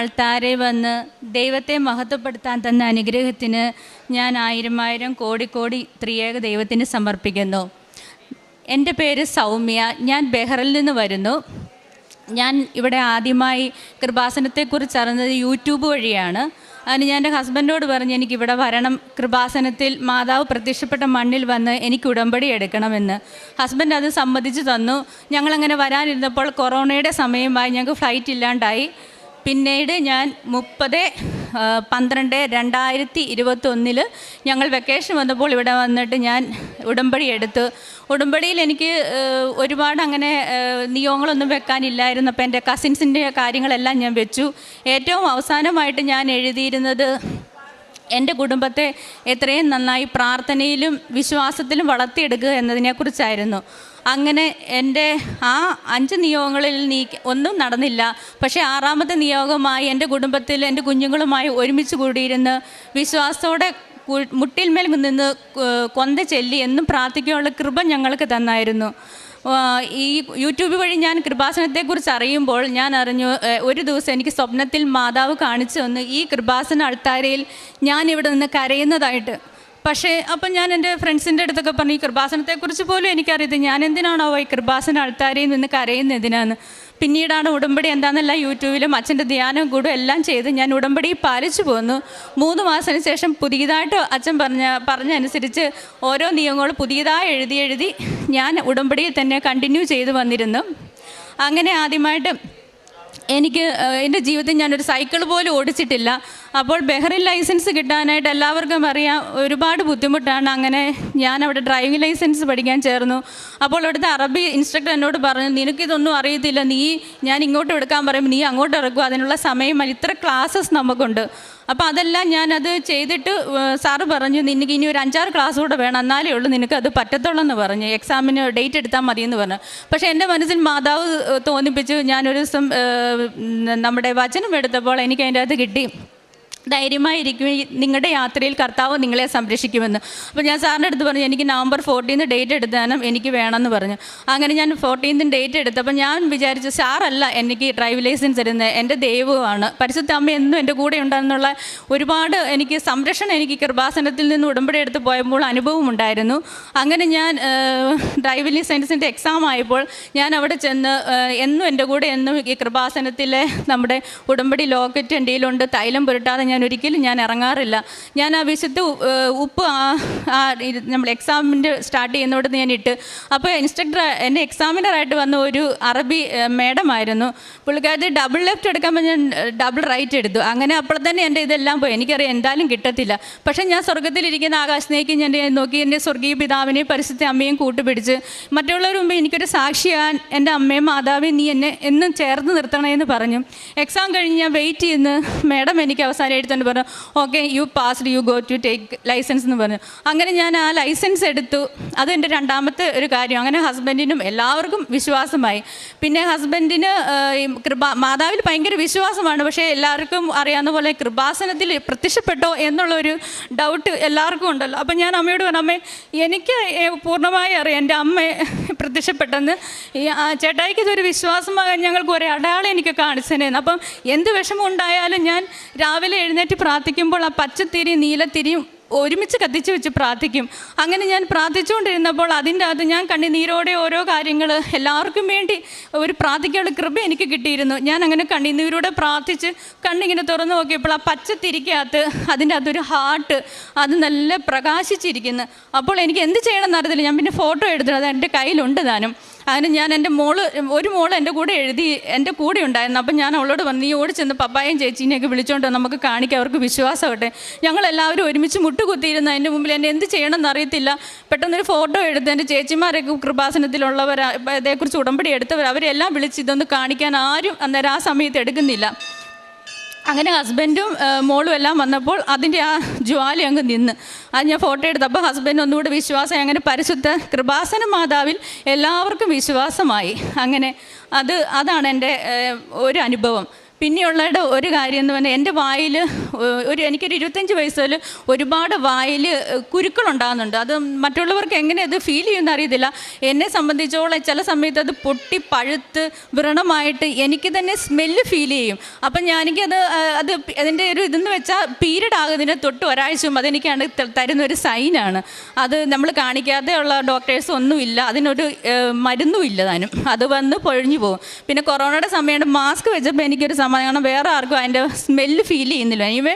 അൾത്താരെ വന്ന് ദൈവത്തെ മഹത്വപ്പെടുത്താൻ തന്ന അനുഗ്രഹത്തിന് ഞാൻ ആയിരം ആയിരം കോടി കോടി ത്രിയേക ദൈവത്തിന് സമർപ്പിക്കുന്നു. എന്റെ പേര് സൗമ്യ. ഞാൻ ബെഹറിൽ നിന്ന് വരുന്നു. ഞാൻ ഇവിടെ ആദ്യമായി കൃപാസനത്തെക്കുറിച്ച് അറിഞ്ഞത് യൂട്യൂബ് വഴിയാണ്. അതിന് ഞാൻ എന്റെ ഹസ്ബൻഡോട് പറഞ്ഞ് എനിക്ക് ഇവിടെ വരണം. കൃപാസനത്തിൽ മാതാവ് പ്രത്യക്ഷപ്പെട്ട മണ്ണിൽ വന്ന് എനിക്ക് ഉടമ്പടി എടുക്കണമെന്ന്. ഹസ്ബൻഡ് അത് സമ്മതിച്ചു തന്നു. ഞങ്ങളങ്ങനെ വരാനിരുന്നപ്പോൾ കൊറോണയുടെ സമയമായി ഞങ്ങൾക്ക് ഫ്ലൈറ്റ് ഇല്ലാണ്ടായി. പിന്നീട് ഞാൻ മുപ്പത് പന്ത്രണ്ട് രണ്ടായിരത്തി ഇരുപത്തൊന്നിൽ ഞങ്ങൾ വെക്കേഷൻ വന്നപ്പോൾ ഇവിടെ വന്നിട്ട് ഞാൻ ഉടമ്പടി എടുത്ത്. ഉടമ്പടിയിൽ എനിക്ക് ഒരുപാട് അങ്ങനെ നിയമങ്ങളൊന്നും വെക്കാനില്ലായിരുന്നു. അപ്പോൾ എന്റെ കസിൻസിന്റെ കാര്യങ്ങളെല്ലാം ഞാൻ വെച്ചു. ഏറ്റവും അവസാനമായിട്ട് ഞാൻ എഴുതിയിരുന്നത് എന്റെ കുടുംബത്തെ എത്രയും നന്നായി പ്രാർത്ഥനയിലും വിശ്വാസത്തിലും വളർത്തിയെടുക്കുക എന്നതിനെക്കുറിച്ചായിരുന്നു. അങ്ങനെ എന്റെ ആ അഞ്ച് നിയോഗങ്ങളിൽ നീ ഒന്നും നടന്നില്ല. പക്ഷേ ആറാമത്തെ നിയോഗമായി എന്റെ കുടുംബത്തിൽ എന്റെ കുഞ്ഞുങ്ങളുമായി ഒരുമിച്ച് കൂടിയിരുന്ന് വിശ്വാസത്തോടെ മുട്ടിൽമേൽ നിന്ന് കൊന്ത ചെല്ലി എന്നും പ്രാർത്ഥിക്കാനുള്ള കൃപ ഞങ്ങൾക്ക് തന്നായിരുന്നു. ഈ യൂട്യൂബ് വഴി ഞാൻ കൃപാസനത്തെക്കുറിച്ച് അറിയുമ്പോൾ ഞാൻ അറിഞ്ഞു ഒരു ദിവസം എനിക്ക് സ്വപ്നത്തിൽ മാതാവ് കാണിച്ചു തന്നു. ഈ കൃപാസന അൾത്താരയിൽ ഞാൻ ഇവിടെ നിന്ന് കരയുന്നതായിട്ട്. പക്ഷേ അപ്പം ഞാൻ എന്റെ ഫ്രണ്ട്സിന്റെ അടുത്തൊക്കെ പറഞ്ഞു ഈ കൃപാസനത്തെക്കുറിച്ച് പോലും എനിക്കറിയത് ഞാൻ എന്തിനാണോ ഈ കൃപാസന അൾത്താരയിൽ നിന്ന് കരയുന്നത് എന്തിനാന്ന് പിന്നീടാണ് ഉടമ്പടി എന്താണെന്നല്ല യൂട്യൂബിലും അച്ഛന്റെ ധ്യാനം കൂടും എല്ലാം ചെയ്ത് ഞാൻ ഉടമ്പടി പാലിച്ചു പോന്നു. മൂന്ന് മാസത്തിന് ശേഷം പുതിയതായിട്ട് അച്ഛൻ പറഞ്ഞ പറഞ്ഞ അനുസരിച്ച് ഓരോ നിയമങ്ങളും പുതിയതായി എഴുതി എഴുതി ഞാൻ ഉടമ്പടിയിൽ തന്നെ കണ്ടിന്യൂ ചെയ്തു വന്നിരുന്നു. അങ്ങനെ ആദ്യമായിട്ട് എനിക്ക് എന്റെ ജീവിതത്തിൽ ഞാനൊരു സൈക്കിൾ പോലും ഓടിച്ചിട്ടില്ല. അപ്പോൾ ബെഹറിൻ ലൈസൻസ് കിട്ടാനായിട്ട് എല്ലാവർക്കും അറിയാം. ഒരുപാട് ബുദ്ധിമുട്ടാണ്. അങ്ങനെ ഞാൻ അവിടെ ഡ്രൈവിംഗ് ലൈസൻസ് പഠിക്കാൻ ചേർന്നു. അപ്പോൾ അവിടുത്തെ അറബി ഇൻസ്ട്രക്ടർ എന്നോട് പറഞ്ഞു നിനക്കിതൊന്നും അറിയത്തില്ല. നീ ഞാൻ ഇങ്ങോട്ട് എടുക്കാൻ പറയുമ്പോൾ നീ അങ്ങോട്ട് ഇറക്കും അതിനുള്ള സമയം ഇത്ര ക്ലാസ്സസ് നമുക്കുണ്ട്. അപ്പോൾ അതെല്ലാം ഞാനത് ചെയ്തിട്ട് സാറ് പറഞ്ഞു നിനക്ക് ഇനി ഒരു അഞ്ചാറ് ക്ലാസ് കൂടെ വേണം. എന്നാലേ ഉള്ളൂ നിനക്ക് അത് പറ്റത്തുള്ളൂ എന്ന് പറഞ്ഞു. എക്സാമിന് ഡേറ്റ് എടുത്താൽ മതി എന്ന് പറഞ്ഞു. പക്ഷേ എന്റെ മനസ്സിൽ മാതാവ് തോന്നിപ്പിച്ചു. ഞാനൊരു ദിവസം നമ്മുടെ വചനം എടുത്തപ്പോൾ എനിക്ക് അതിന്റെ അകത്ത് കിട്ടി. ധൈര്യമായിരിക്കും നിങ്ങളുടെ യാത്രയിൽ കർത്താവ് നിങ്ങളെ സംരക്ഷിക്കുമെന്ന്. അപ്പോൾ ഞാൻ സാറിന്റെ അടുത്ത് പറഞ്ഞു എനിക്ക് നവംബർ ഫോർട്ടീന്ന് ഡേറ്റ് എടുത്താനും എനിക്ക് വേണമെന്ന് പറഞ്ഞു. അങ്ങനെ ഞാൻ ഫോർട്ടീൻത്തിന് ഡേറ്റ് എടുത്തപ്പോൾ ഞാൻ വിചാരിച്ചു സാറല്ല എനിക്ക് ഡ്രൈവ് ലൈസൻസ് തരുന്നത് എന്റെ ദൈവമാണ്. പരിശുദ്ധ അമ്മ എന്നും എന്റെ കൂടെ ഉണ്ടെന്നുള്ള ഒരുപാട് എനിക്ക് സംരക്ഷണം എനിക്ക് കൃപാസനത്തിൽ നിന്ന് ഉടമ്പടി എടുത്ത് പോയപ്പോൾ അനുഭവം ഉണ്ടായിരുന്നു. അങ്ങനെ ഞാൻ ഡ്രൈവിംഗ് ലൈസൻസിന്റെ എക്സാം ആയപ്പോൾ ഞാൻ അവിടെ ചെന്ന് എന്നും എന്റെ കൂടെ എന്നും ഈ കൃപാസനത്തിലെ നമ്മുടെ ഉടമ്പടി ലോക്കറ്റ് എന്റെ തൈലം പുരട്ടാതെ ഞാൻ ഒരിക്കലും ഞാൻ ഇറങ്ങാറില്ല. ഞാൻ ആ വിശുദ്ധ ഉപ്പ് നമ്മൾ എക്സാമിന്റെ സ്റ്റാർട്ട് ചെയ്യുന്നിടത്ത് ഞാൻ ഇട്ട്. അപ്പോൾ ഇൻസ്ട്രക്ടർ എന്റെ എക്സാമിനറായിട്ട് വന്ന ഒരു അറബി മേഡമായിരുന്നു. പുള്ളിക്കാരത്തി ഡബിൾ ലെഫ്റ്റ് എടുക്കാൻ ഞാൻ ഡബിൾ റൈറ്റ് എടുത്തു. അങ്ങനെ അപ്പോൾ തന്നെ എന്റെ ഇതെല്ലാം പോയി. എനിക്കറിയാം എന്തായാലും കിട്ടത്തില്ല. പക്ഷേ ഞാൻ സ്വർഗത്തിലിരിക്കുന്ന ആകാശത്തേക്ക് ഞാൻ നോക്കി എന്റെ സ്വർഗീയ പിതാവിനെയും പരിസ്ഥിതി അമ്മയും കൂട്ടുപിടിച്ച് മറ്റുള്ളവർ മുമ്പ് എനിക്കൊരു സാക്ഷിയാൻ എന്റെ അമ്മയും മാതാവിയും നീ എന്നെ എന്നും ചേർത്ത് നിർത്തണമെന്ന് പറഞ്ഞു. എക്സാം കഴിഞ്ഞ് ഞാൻ വെയിറ്റ് ചെയ്യുന്ന. മേഡം എനിക്ക് അവസാനം എഴുത്തോണ്ട് പറഞ്ഞു okay you passed you go to take licence എന്ന് പറഞ്ഞു. അങ്ങനെ ഞാൻ ആ ലൈസൻസ് എടുത്തു. അതെന്റെ രണ്ടാമത്തെ ഒരു കാര്യം. അങ്ങനെ ഹസ്ബൻഡിനും എല്ലാവർക്കും വിശ്വാസമായി. പിന്നെ ഹസ്ബൻഡിന് കൃപ മാതാവിൽ ഭയങ്കര വിശ്വാസമാണ്. പക്ഷേ എല്ലാവർക്കും അറിയാവുന്ന പോലെ കൃപാസനത്തിൽ പ്രത്യക്ഷപ്പെട്ടോ എന്നുള്ളൊരു ഡൗട്ട് എല്ലാവർക്കും ഉണ്ടല്ലോ. അപ്പം ഞാൻ അമ്മയോട് പറഞ്ഞു അമ്മേ എനിക്ക് പൂർണമായി അറിയാം. എന്റെ അമ്മ പ്രത്യക്ഷപ്പെട്ടെന്ന്. ചേട്ടായിക്ക് ഇതൊരു വിശ്വാസമാകാൻ ഞങ്ങൾക്ക് ഒരു അടയാളം എനിക്ക് കാണിച്ചതേന്ന് അപ്പം എന്ത് വിഷമം ഉണ്ടായാലും ഞാൻ രാവിലെ എഴുന്നേറ്റ് പ്രാർത്ഥിക്കുമ്പോൾ ആ പച്ചത്തിരി നീലത്തിരിയും ഒരുമിച്ച് കത്തിച്ച് വെച്ച് പ്രാർത്ഥിക്കും. അങ്ങനെ ഞാൻ പ്രാർത്ഥിച്ചുകൊണ്ടിരുന്നപ്പോൾ അതിന്റെ അകത്ത് ഞാൻ കണ്ണുനീരോടെ ഓരോ കാര്യങ്ങൾ എല്ലാവർക്കും വേണ്ടി ഒരു പ്രാർത്ഥിക്കാനുള്ള കൃപ എനിക്ക് കിട്ടിയിരുന്നു. ഞാൻ അങ്ങനെ കണ്ണുനീരോടെ പ്രാർത്ഥിച്ച് കണ്ണിങ്ങനെ തുറന്നു നോക്കിയപ്പോൾ ആ പച്ചത്തിരിക്കകത്ത് അതിന്റെ അകത്തൊരു ഹാർട്ട് അത് നല്ല പ്രകാശിച്ചിരിക്കുന്നു. അപ്പോൾ എനിക്ക് എന്ത് ചെയ്യണമെന്ന് അറിയത്തില്ല ഞാൻ പിന്നെ ഫോട്ടോ എടുത്തു അത് എന്റെ കയ്യിലുണ്ട് താനും. അതിന് ഞാൻ എന്റെ മോൾ ഒരു മോൾ എന്റെ കൂടെ എഴുതി എന്റെ കൂടെ ഉണ്ടായിരുന്നു. അപ്പം ഞാൻ അവളോട് പറഞ്ഞു നീ ഓടി ചെന്ന് പപ്പായും ചേച്ചീനെയൊക്കെ വിളിച്ചോണ്ട് നമുക്ക് കാണിക്കാം അവർക്ക് വിശ്വാസമാകട്ടെ ഞങ്ങളെല്ലാവരും ഒരുമിച്ച് മുട്ടുകുത്തിയിരുന്ന. അതിന്റെ മുമ്പിൽ എന്നെ എന്ത് ചെയ്യണമെന്ന് അറിയത്തില്ല. പെട്ടെന്നൊരു ഫോട്ടോ എടുത്ത് എന്റെ ചേച്ചിമാരൊക്കെ കൃപാസനത്തിലുള്ളവർ ഇതേക്കുറിച്ച് ഉടമ്പടി എടുത്തവർ അവരെല്ലാം വിളിച്ച് ഇതൊന്ന് കാണിക്കാൻ ആരും അന്നേരം ആ സമയത്ത് എടുക്കുന്നില്ല. അങ്ങനെ ഹസ്ബൻഡും മോളും എല്ലാം വന്നപ്പോൾ അതിന്റെ ആ ജ്വാല അങ്ങ് നിന്ന്. അത് ഞാൻ ഫോട്ടോ എടുത്തപ്പോൾ ഹസ്ബൻഡ് ഒന്നുകൂടെ വിശ്വാസം അങ്ങനെ പരിശുദ്ധ കൃപാസന മാതാവിൽ എല്ലാവർക്കും വിശ്വാസമായി. അങ്ങനെ അത് അതാണ് എന്റെ ഒരു അനുഭവം. പിന്നെയുള്ളയുടെ ഒരു കാര്യം എന്ന് പറഞ്ഞാൽ എന്റെ വായിൽ ഒരു എനിക്കൊരു ഇരുപത്തഞ്ച് വയസ്സിൽ ഒരുപാട് വായിൽ കുരുക്കളുണ്ടാകുന്നുണ്ട് അത് മറ്റുള്ളവർക്ക് എങ്ങനെ അത് ഫീൽ ചെയ്യുമെന്ന് അറിയത്തില്ല. എന്നെ സംബന്ധിച്ചോളം ചില സമയത്ത് അത് പൊട്ടി പഴുത്ത് വ്രണമായിട്ട് എനിക്ക് തന്നെ സ്മെല്ല് ഫീൽ ചെയ്യും. അപ്പം ഞാനെനിക്കത് അത് അതിന്റെ ഒരു ഇതെന്ന് വെച്ചാൽ പീരീഡ് ആകുന്നതിന് തൊട്ട് ഒരാഴ്ച മുമ്പ് അതെനിക്കാണ് തരുന്ന ഒരു സൈനാണ് അത് നമ്മൾ കാണിക്കാതെ ഉള്ള ഡോക്ടേഴ്സ് ഒന്നുമില്ല. അതിനൊരു മരുന്നുമില്ല താനും. അത് വന്ന് പൊഴിഞ്ഞു പോകും. പിന്നെ കൊറോണയുടെ സമയമാണ് മാസ്ക് വെച്ചപ്പോൾ എനിക്കൊരു സമാധാനം കാരണം വേറെ ആർക്കും അതിന്റെ സ്മെല്ല് ഫീൽ ചെയ്യുന്നില്ല. ഇവ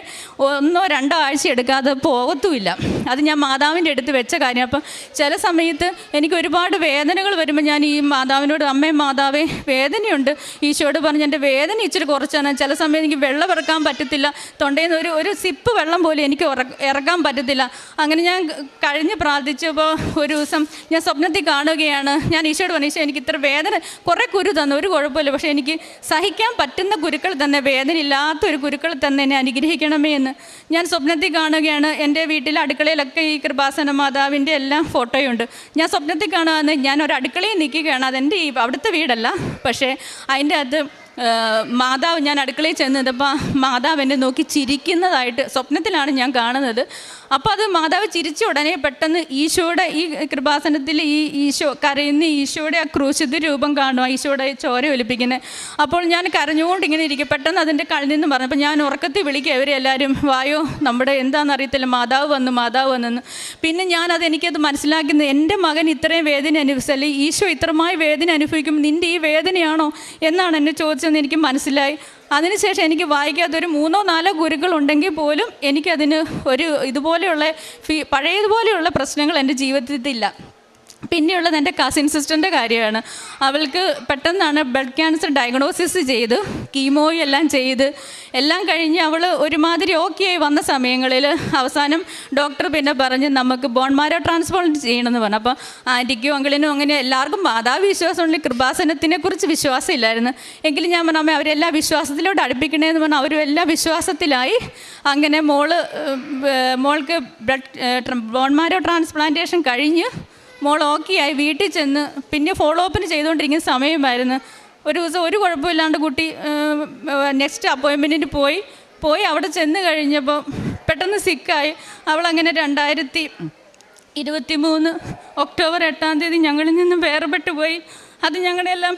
ഒന്നോ രണ്ടോ ആഴ്ച എടുക്കാതെ പോകത്തുമില്ല. അത് ഞാൻ മാതാവിന്റെ അടുത്ത് വെച്ച കാര്യം. അപ്പം ചില സമയത്ത് എനിക്ക് ഒരുപാട് വേദനകൾ വരുമ്പോൾ ഞാൻ ഈ മാതാവിനോട് അമ്മയും മാതാവേ വേദനയുണ്ട്. ഈശോയോട് പറഞ്ഞ് എന്റെ വേദന ഇച്ചിരി കുറച്ചാണ്. ചില സമയം എനിക്ക് വെള്ളം ഇറക്കാൻ പറ്റത്തില്ല. തൊണ്ടയിൽ നിന്ന് ഒരു ഒരു സിപ്പ് വെള്ളം പോലും എനിക്ക് ഇറക്കാൻ പറ്റത്തില്ല. അങ്ങനെ ഞാൻ കഴിഞ്ഞ് പ്രാർത്ഥിച്ചപ്പോൾ ഒരു ദിവസം ഞാൻ സ്വപ്നത്തിൽ കാണുകയാണ്. ഞാൻ ഈശോയോട് പറഞ്ഞു ഈശോ എനിക്ക് ഇത്ര വേദന കുറേ കുരു തന്നു. ഒരു കുഴപ്പമില്ല. പക്ഷേ എനിക്ക് സഹിക്കാൻ പറ്റുന്ന കുരുക്കൾ തന്നെ വേദനയില്ലാത്ത ഒരു കുരുക്കൾ തന്നെ എന്നെ അനുഗ്രഹിക്കണമേ എന്ന് ഞാൻ സ്വപ്നത്തിൽ കാണുകയാണ്. എന്റെ വീട്ടിലെ അടുക്കളയിലൊക്കെ ഈ കൃപാസന മാതാവിന്റെ എല്ലാം ഫോട്ടോയുണ്ട്. ഞാൻ സ്വപ്നത്തിൽ കാണുകയാണ്. ഞാൻ ഒരു അടുക്കളയിൽ നിൽക്കുകയാണ്. അതെന്റെ ഈ അവിടുത്തെ വീടല്ല. പക്ഷേ അതിന്റെ അകത്ത് മാതാവ് ഞാൻ അടുക്കളയിൽ ചെന്നപ്പോൾ മാതാവ് എന്നെ നോക്കി ചിരിക്കുന്നതായിട്ട് സ്വപ്നത്തിലാണ് ഞാൻ കാണുന്നത്. അപ്പോൾ അത് മാതാവ് ചിരിച്ച ഉടനെ പെട്ടെന്ന് ഈശോയുടെ ഈ കൃപാസനത്തിൽ ഈ ഈശോ കരയുന്ന ഈശോയുടെ ആ ക്രൂശിത രൂപം കാണുക ഈശോയുടെ ചോര ഒലിപ്പിക്കുന്നത് അപ്പോൾ ഞാൻ കരഞ്ഞുകൊണ്ട് ഇങ്ങനെ ഇരിക്കും. പെട്ടെന്ന് അതിന്റെ കളി നിന്ന് പറഞ്ഞപ്പോൾ ഞാൻ ഉറക്കത്തിൽ വിളിക്കുക ഇവരെ എല്ലാവരും. വായോ നമ്മുടെ എന്താണെന്ന് അറിയത്തില്ല മാതാവ് വന്നു മാതാവ് വന്നെന്ന് പിന്നെ ഞാൻ അത് എനിക്കത് മനസ്സിലാക്കുന്നത് എന്റെ മകൻ ഇത്രയും വേദന അനുഭവിച്ചല്ലേ ഈശോ ഇത്രമായി വേദന അനുഭവിക്കും നിന്റെ ഈ വേദനയാണോ? എന്നാണ് എന്നെ ചോദിച്ചതെന്ന് എനിക്ക് മനസ്സിലായി. അതിനുശേഷം എനിക്ക് വായിക്കാത്ത ഒരു മൂന്നോ നാലോ ഗുരുക്കൾ ഉണ്ടെങ്കിൽ പോലും എനിക്കതിന് ഒരു ഇതുപോലെയുള്ള ഫീ പഴയതുപോലെയുള്ള പ്രശ്നങ്ങൾ എന്റെ ജീവിതത്തിൽ ഇല്ല പിന്നെയുള്ളത് എന്റെ കസിൻ സിസ്റ്ററിന്റെ കാര്യമാണ്. അവൾക്ക് പെട്ടെന്നാണ് ബ്ലഡ് ക്യാൻസർ ഡയഗ്നോസിസ് ചെയ്ത് കീമോയും എല്ലാം ചെയ്ത് എല്ലാം കഴിഞ്ഞ് അവൾ ഒരുമാതിരി ഓക്കെ ആയി വന്ന സമയങ്ങളിൽ അവസാനം ഡോക്ടർ പിന്നെ പറഞ്ഞ് നമുക്ക് ബോൺ ബോൺമാരോ ട്രാൻസ്പ്ലാന്റ് ചെയ്യണമെന്ന് പറഞ്ഞു. അപ്പോൾ ആന്റിക്കും അങ്കിളിനും അങ്ങനെ എല്ലാവർക്കും മാതാവ് വിശ്വാസമുള്ള കൃപാസനത്തിനെ കുറിച്ച് വിശ്വാസമില്ലായിരുന്നു. എങ്കിലും ഞാൻ പറഞ്ഞു അമ്മ അവരെല്ലാ വിശ്വാസത്തിലോട്ട് അടുപ്പിക്കണേന്ന് പറഞ്ഞു. അവരും എല്ലാ വിശ്വാസത്തിലായി. അങ്ങനെ മോൾ മോൾക്ക് ബ്ലഡ് ബോൺ മാരോ ട്രാൻസ്പ്ലാന്റേഷൻ കഴിഞ്ഞ് മോൾ ഓക്കെ ആയി വീട്ടിൽ ചെന്ന് പിന്നെ ഫോളോ അപ്പിന് ചെയ്തുകൊണ്ടിരിക്കുന്ന സമയമായിരുന്നു. ഒരു ദിവസം ഒരു കുഴപ്പമില്ലാണ്ട് കുട്ടി നെക്സ്റ്റ് അപ്പോയിൻമെന്റിന് പോയി. പോയി അവിടെ ചെന്ന് കഴിഞ്ഞപ്പോൾ പെട്ടെന്ന് സിക്കായി അവളങ്ങനെ രണ്ടായിരത്തി ഇരുപത്തി മൂന്ന് ഒക്ടോബർ എട്ടാം തീയതി ഞങ്ങളിൽ നിന്നും വേർപെട്ടു പോയി അത് ഞങ്ങളെല്ലാം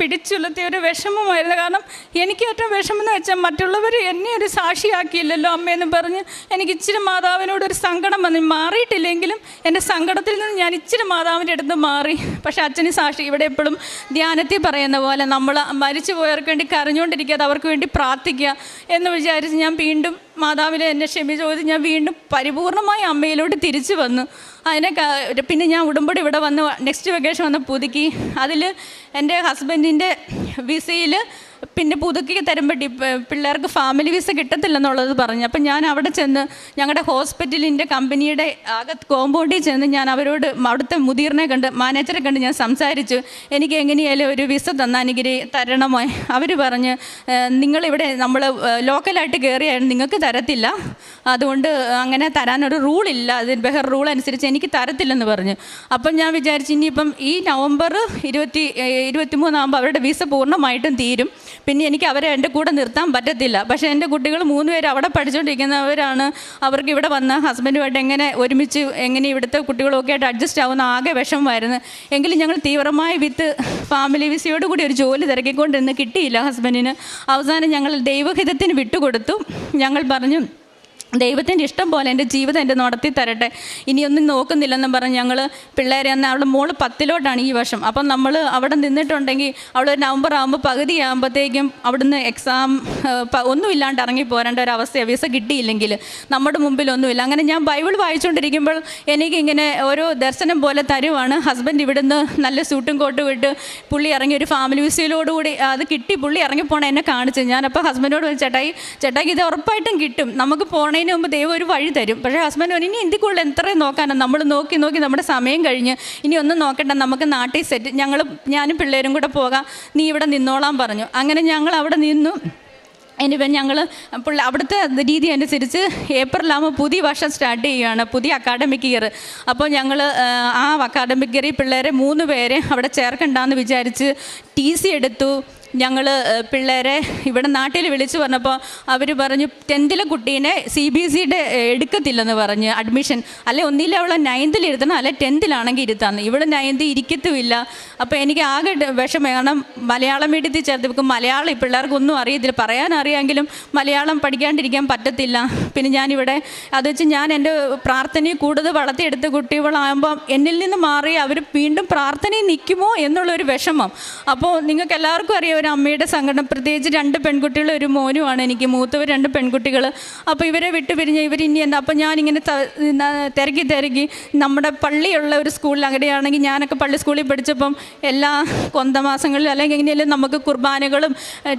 പിടിച്ചുലർത്തിയ ഒരു വിഷമമായിരുന്നു. കാരണം എനിക്ക് ഏറ്റവും വിഷമം എന്ന് വെച്ചാൽ മറ്റുള്ളവർ എന്നെ ഒരു സാക്ഷിയാക്കിയില്ലല്ലോ അമ്മയെന്ന് പറഞ്ഞ് എനിക്ക് ഇച്ചിരി മാതാവിനോട് ഒരു സങ്കടം വന്നു മാറിയിട്ടില്ലെങ്കിലും എന്റെ സങ്കടത്തിൽ നിന്ന് ഞാൻ ഇച്ചിരി മാതാവിന്റെ അടുത്ത് മാറി. പക്ഷേ അച്ഛന് സാക്ഷി ഇവിടെ എപ്പോഴും ധ്യാനത്തിൽ പറയുന്ന പോലെ നമ്മൾ മരിച്ചു പോയവർക്ക് വേണ്ടി കരഞ്ഞുകൊണ്ടിരിക്കാതെ അവർക്ക് വേണ്ടി പ്രാർത്ഥിക്കുക എന്ന് വിചാരിച്ച് ഞാൻ വീണ്ടും മാതാവിനെ എന്നെ ക്ഷമി ചോദിച്ച് ഞാൻ വീണ്ടും പരിപൂർണമായി അമ്മയിലോട്ട് തിരിച്ചു വന്നു. അതിനെ പിന്നെ ഞാൻ ഉടുമ്പടി ഇവിടെ വന്ന് നെക്സ്റ്റ് വെക്കേഷൻ വന്ന് പുതുക്കി. അതിൽ എന്റെ ഹസ്ബൻഡിന്റെ വിസയിൽ പിന്നെ പുതുക്കി തരുമ്പോൾ ഡി പിള്ളേർക്ക് ഫാമിലി വിസ കിട്ടത്തില്ലെന്നുള്ളത് പറഞ്ഞു. അപ്പം ഞാൻ അവിടെ ചെന്ന് ഞങ്ങളുടെ ഹോസ്പിറ്റലിന്റെ കമ്പനിയുടെ അകത്ത് കോമ്പൗണ്ടിൽ ചെന്ന് ഞാൻ അവരോട് അവിടുത്തെ മുതിർനെ കണ്ട് മാനേജറെ കണ്ട് ഞാൻ സംസാരിച്ചു. എനിക്ക് എങ്ങനെയായാലും ഒരു വിസ തന്നാൽ അനുഗ്രഹി തരണമോ അവർ പറഞ്ഞ് "ഏഹ്, നിങ്ങളിവിടെ നമ്മൾ ലോക്കലായിട്ട് കയറിയായിരുന്നു നിങ്ങൾക്ക് തരത്തില്ല. അതുകൊണ്ട് അങ്ങനെ തരാനൊരു റൂളില്ല അതിൽ ബെഹർ റൂൾ അനുസരിച്ച് എനിക്ക് തരത്തില്ലെന്ന് പറഞ്ഞു. അപ്പം ഞാൻ വിചാരിച്ചു ഇനിയിപ്പം ഈ നവംബർ ഇരുപത്തി ഇരുപത്തി മൂന്നാകുമ്പോൾ അവരുടെ വിസ പൂർണമായിട്ടും തീരും. പിന്നെ എനിക്ക് അവരെ എന്റെ കൂടെ നിർത്താൻ പറ്റത്തില്ല. പക്ഷേ എന്റെ കുട്ടികൾ മൂന്ന് പേര് അവിടെ പഠിച്ചുകൊണ്ടിരിക്കുന്നവരാണ് അവർക്ക് ഇവിടെ വന്ന ഹസ്ബൻഡുമായിട്ട് എങ്ങനെ ഒരുമിച്ച് എങ്ങനെ ഇവിടുത്തെ കുട്ടികളൊക്കെ ആയിട്ട് അഡ്ജസ്റ്റ് ആവുന്ന ആകെ വിഷമമായിരുന്നു. എങ്കിലും ഞങ്ങൾ തീവ്രമായ വിത്ത് ഫാമിലി വിസയോട് കൂടി ഒരു ജോലി തിരക്കിക്കൊണ്ടിരുന്ന് കിട്ടിയില്ല ഹസ്ബൻഡിന്. അവസാനം ഞങ്ങൾ ദൈവഹിതത്തിന് വിട്ടുകൊടുത്തു. ഞങ്ങൾ പറഞ്ഞു ദൈവത്തിന്റെ ഇഷ്ടം പോലെ എന്റെ ജീവിതം എന്റെ നടത്തി തരട്ടെ. ഇനിയൊന്നും നോക്കുന്നില്ലെന്നും പറഞ്ഞ് ഞങ്ങൾ പിള്ളേരെ അന്ന് അവളുടെ മോൾ പത്തിലോട്ടാണ് ഈ വർഷം. അപ്പം നമ്മൾ അവിടെ നിന്നിട്ടുണ്ടെങ്കിൽ അവൾ നവംബർ ആകുമ്പോൾ പകുതി ആകുമ്പോഴത്തേക്കും അവിടുന്ന് എക്സാം ഒന്നുമില്ലാണ്ട് ഇറങ്ങി പോരേണ്ട ഒരു അവസ്ഥ വിസ കിട്ടിയില്ലെങ്കിൽ നമ്മുടെ മുമ്പിൽ ഒന്നുമില്ല അങ്ങനെ ഞാൻ ബൈബിൾ വായിച്ചുകൊണ്ടിരിക്കുമ്പോൾ എനിക്കിങ്ങനെ ഓരോ ദർശനം പോലെ തരുവാണ്. ഹസ്ബൻഡ് ഇവിടുന്ന് നല്ല സൂട്ടും കോട്ടും ഇട്ട് പുള്ളി ഇറങ്ങി ഒരു ഫാമിലി വിസയിലോടുകൂടി അത് കിട്ടി പുള്ളി ഇറങ്ങിപ്പോണ എന്നെ കാണിച്ചു. ഞാനപ്പോൾ ഹസ്ബൻഡോട് ചേട്ടായി ചേട്ടായി ഇത് ഉറപ്പായിട്ടും കിട്ടും. നമുക്ക് പോണതിന് മുമ്പ് ദൈവം ഒരു വഴി തരും. പക്ഷേ ഹസ്ബൻഡ് പറഞ്ഞു ഇനി എന്തിക്കുള്ള എത്രയും നോക്കാനാണ് നമ്മൾ നോക്കി നോക്കി നമ്മുടെ സമയം കഴിഞ്ഞ്. ഇനി ഒന്നും നോക്കണ്ട. നമുക്ക് നാട്ടിൽ സെറ്റ് ഞങ്ങൾ ഞാനും പിള്ളേരും കൂടെ പോകാം. നീ ഇവിടെ നിന്നോളാം പറഞ്ഞു. അങ്ങനെ ഞങ്ങൾ അവിടെ നിന്നു. ഇനിയിപ്പം ഞങ്ങൾ പിള്ള അവിടുത്തെ രീതി അനുസരിച്ച് ഏപ്രിലാകുമ്പോൾ പുതിയ വർഷം സ്റ്റാർട്ട് ചെയ്യുകയാണ് പുതിയ അക്കാഡമിക് ഇയർ അപ്പോൾ ഞങ്ങൾ ആ അക്കാഡമിക് ഇയറിൽ പിള്ളേരെ മൂന്ന് പേരെ അവിടെ ചേർക്കണ്ടെന്ന് വിചാരിച്ച് ടി സി എടുത്തു. ഞങ്ങൾ പിള്ളേരെ ഇവിടെ നാട്ടിൽ വിളിച്ചു പറഞ്ഞപ്പോൾ അവർ പറഞ്ഞു ടെൻത്തിലെ കുട്ടീനെ സി ബി എസ് സിയുടെ എടുക്കത്തില്ലെന്ന് പറഞ്ഞ് അഡ്മിഷൻ അല്ലെ ഒന്നില്ല അവളെ നയൻത്തിൽ ഇരുത്തണം അല്ലെ ടെൻത്തിലാണെങ്കിൽ ഇരുത്താന്ന്. ഇവിടെ നയൻത്തിൽ ഇരിക്കത്തുമില്ല. അപ്പോൾ എനിക്ക് ആകെ വിഷം കാരണം മലയാളം മീഡിയത്തിൽ ചേർത്ത് വെക്കും മലയാളം ഈ പിള്ളേർക്കൊന്നും അറിയത്തില്ല. പറയാൻ അറിയാമെങ്കിലും മലയാളം പഠിക്കാണ്ടിരിക്കാൻ പറ്റത്തില്ല. പിന്നെ ഞാനിവിടെ അത് വെച്ച് ഞാൻ എന്റെ പ്രാർത്ഥനയെ കൂടുതൽ വളർത്തിയെടുത്ത കുട്ടികളാകുമ്പോൾ എന്നിൽ നിന്ന് മാറി അവർ വീണ്ടും പ്രാർത്ഥനയിൽ നിൽക്കുമോ എന്നുള്ളൊരു വിഷമം. അപ്പോൾ നിങ്ങൾക്ക് എല്ലാവർക്കും അറിയാം ഒരു അമ്മയുടെ സങ്കടം പ്രത്യേകിച്ച് രണ്ട് പെൺകുട്ടികളും ഒരു മോനുമാണ് എനിക്ക്. മൂത്തവർ രണ്ട് പെൺകുട്ടികൾ അപ്പോൾ ഇവരെ വിട്ടു പിരിഞ്ഞ് ഇവർ ഇനി എന്താ? അപ്പോൾ ഞാനിങ്ങനെ തിരക്കി തിരക്കി നമ്മുടെ പള്ളിയുള്ള ഒരു സ്കൂളിൽ അങ്ങനെയാണെങ്കിൽ ഞാനൊക്കെ പള്ളി സ്കൂളിൽ പഠിച്ചപ്പം എല്ലാ കൊന്തമാസങ്ങളിലും അല്ലെങ്കിൽ എങ്ങനെയാലും നമുക്ക് കുർബാനകളും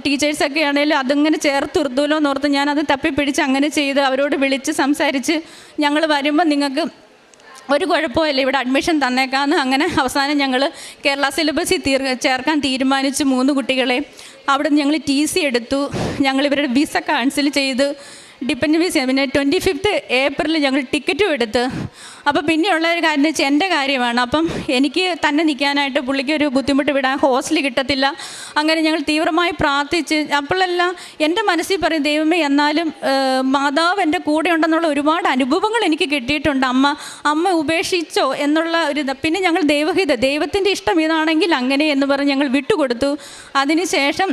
ടീച്ചേഴ്സൊക്കെ ആണെങ്കിലും അതിങ്ങനെ ചേർത്ത് എന്ന് എന്നോർത്ത് ഞാനത് തപ്പിപ്പിടിച്ച് അങ്ങനെ ചെയ്ത് അവരോട് വിളിച്ച് സംസാരിച്ച് ഞങ്ങൾ വരുമ്പോൾ നിങ്ങൾക്ക് ഒരു കുഴപ്പമില്ല ഇവിടെ അഡ്മിഷൻ തന്നേക്കാമെന്ന് അങ്ങനെ അവസാനം ഞങ്ങൾ കേരള സിലബസിൽ തീർ ചേർക്കാൻ തീരുമാനിച്ചു മൂന്ന് കുട്ടികളെ അവിടെ ഞങ്ങൾ ടി സി എടുത്തു. ഞങ്ങൾ ഇവരുടെ വിസ ക്യാൻസൽ ചെയ്ത് ഡിപ്പെൻഡ് ചെയ്യാം പിന്നെ ട്വന്റി ഫിഫ്ത്ത് ഏപ്രിൽ ഞങ്ങൾ ടിക്കറ്റും എടുത്ത്. അപ്പോൾ പിന്നെയുള്ള ഒരു കാര്യം വെച്ചാൽ എന്റെ കാര്യമാണ്. അപ്പം എനിക്ക് തന്നെ നിൽക്കാനായിട്ട് പുള്ളിക്ക് ഒരു ബുദ്ധിമുട്ട് വിടാൻ ഹോസ്റ്റൽ കിട്ടത്തില്ല. അങ്ങനെ ഞങ്ങൾ തീവ്രമായി പ്രാർത്ഥിച്ച് അപ്പോഴെല്ലാം എന്റെ മനസ്സിൽ പറയും ദൈവമേ എന്നാലും മാതാവ് എന്റെ കൂടെ ഉണ്ടെന്നുള്ള ഒരുപാട് അനുഭവങ്ങൾ എനിക്ക് കിട്ടിയിട്ടുണ്ട്. അമ്മ അമ്മ ഉപേക്ഷിച്ചോ? എന്നുള്ള ഒരു പിന്നെ ഞങ്ങൾ ദൈവഹിത ദൈവത്തിന്റെ ഇഷ്ടം ഇതാണെങ്കിൽ അങ്ങനെ എന്ന് പറഞ്ഞ് ഞങ്ങൾ വിട്ടുകൊടുത്തു. അതിനുശേഷം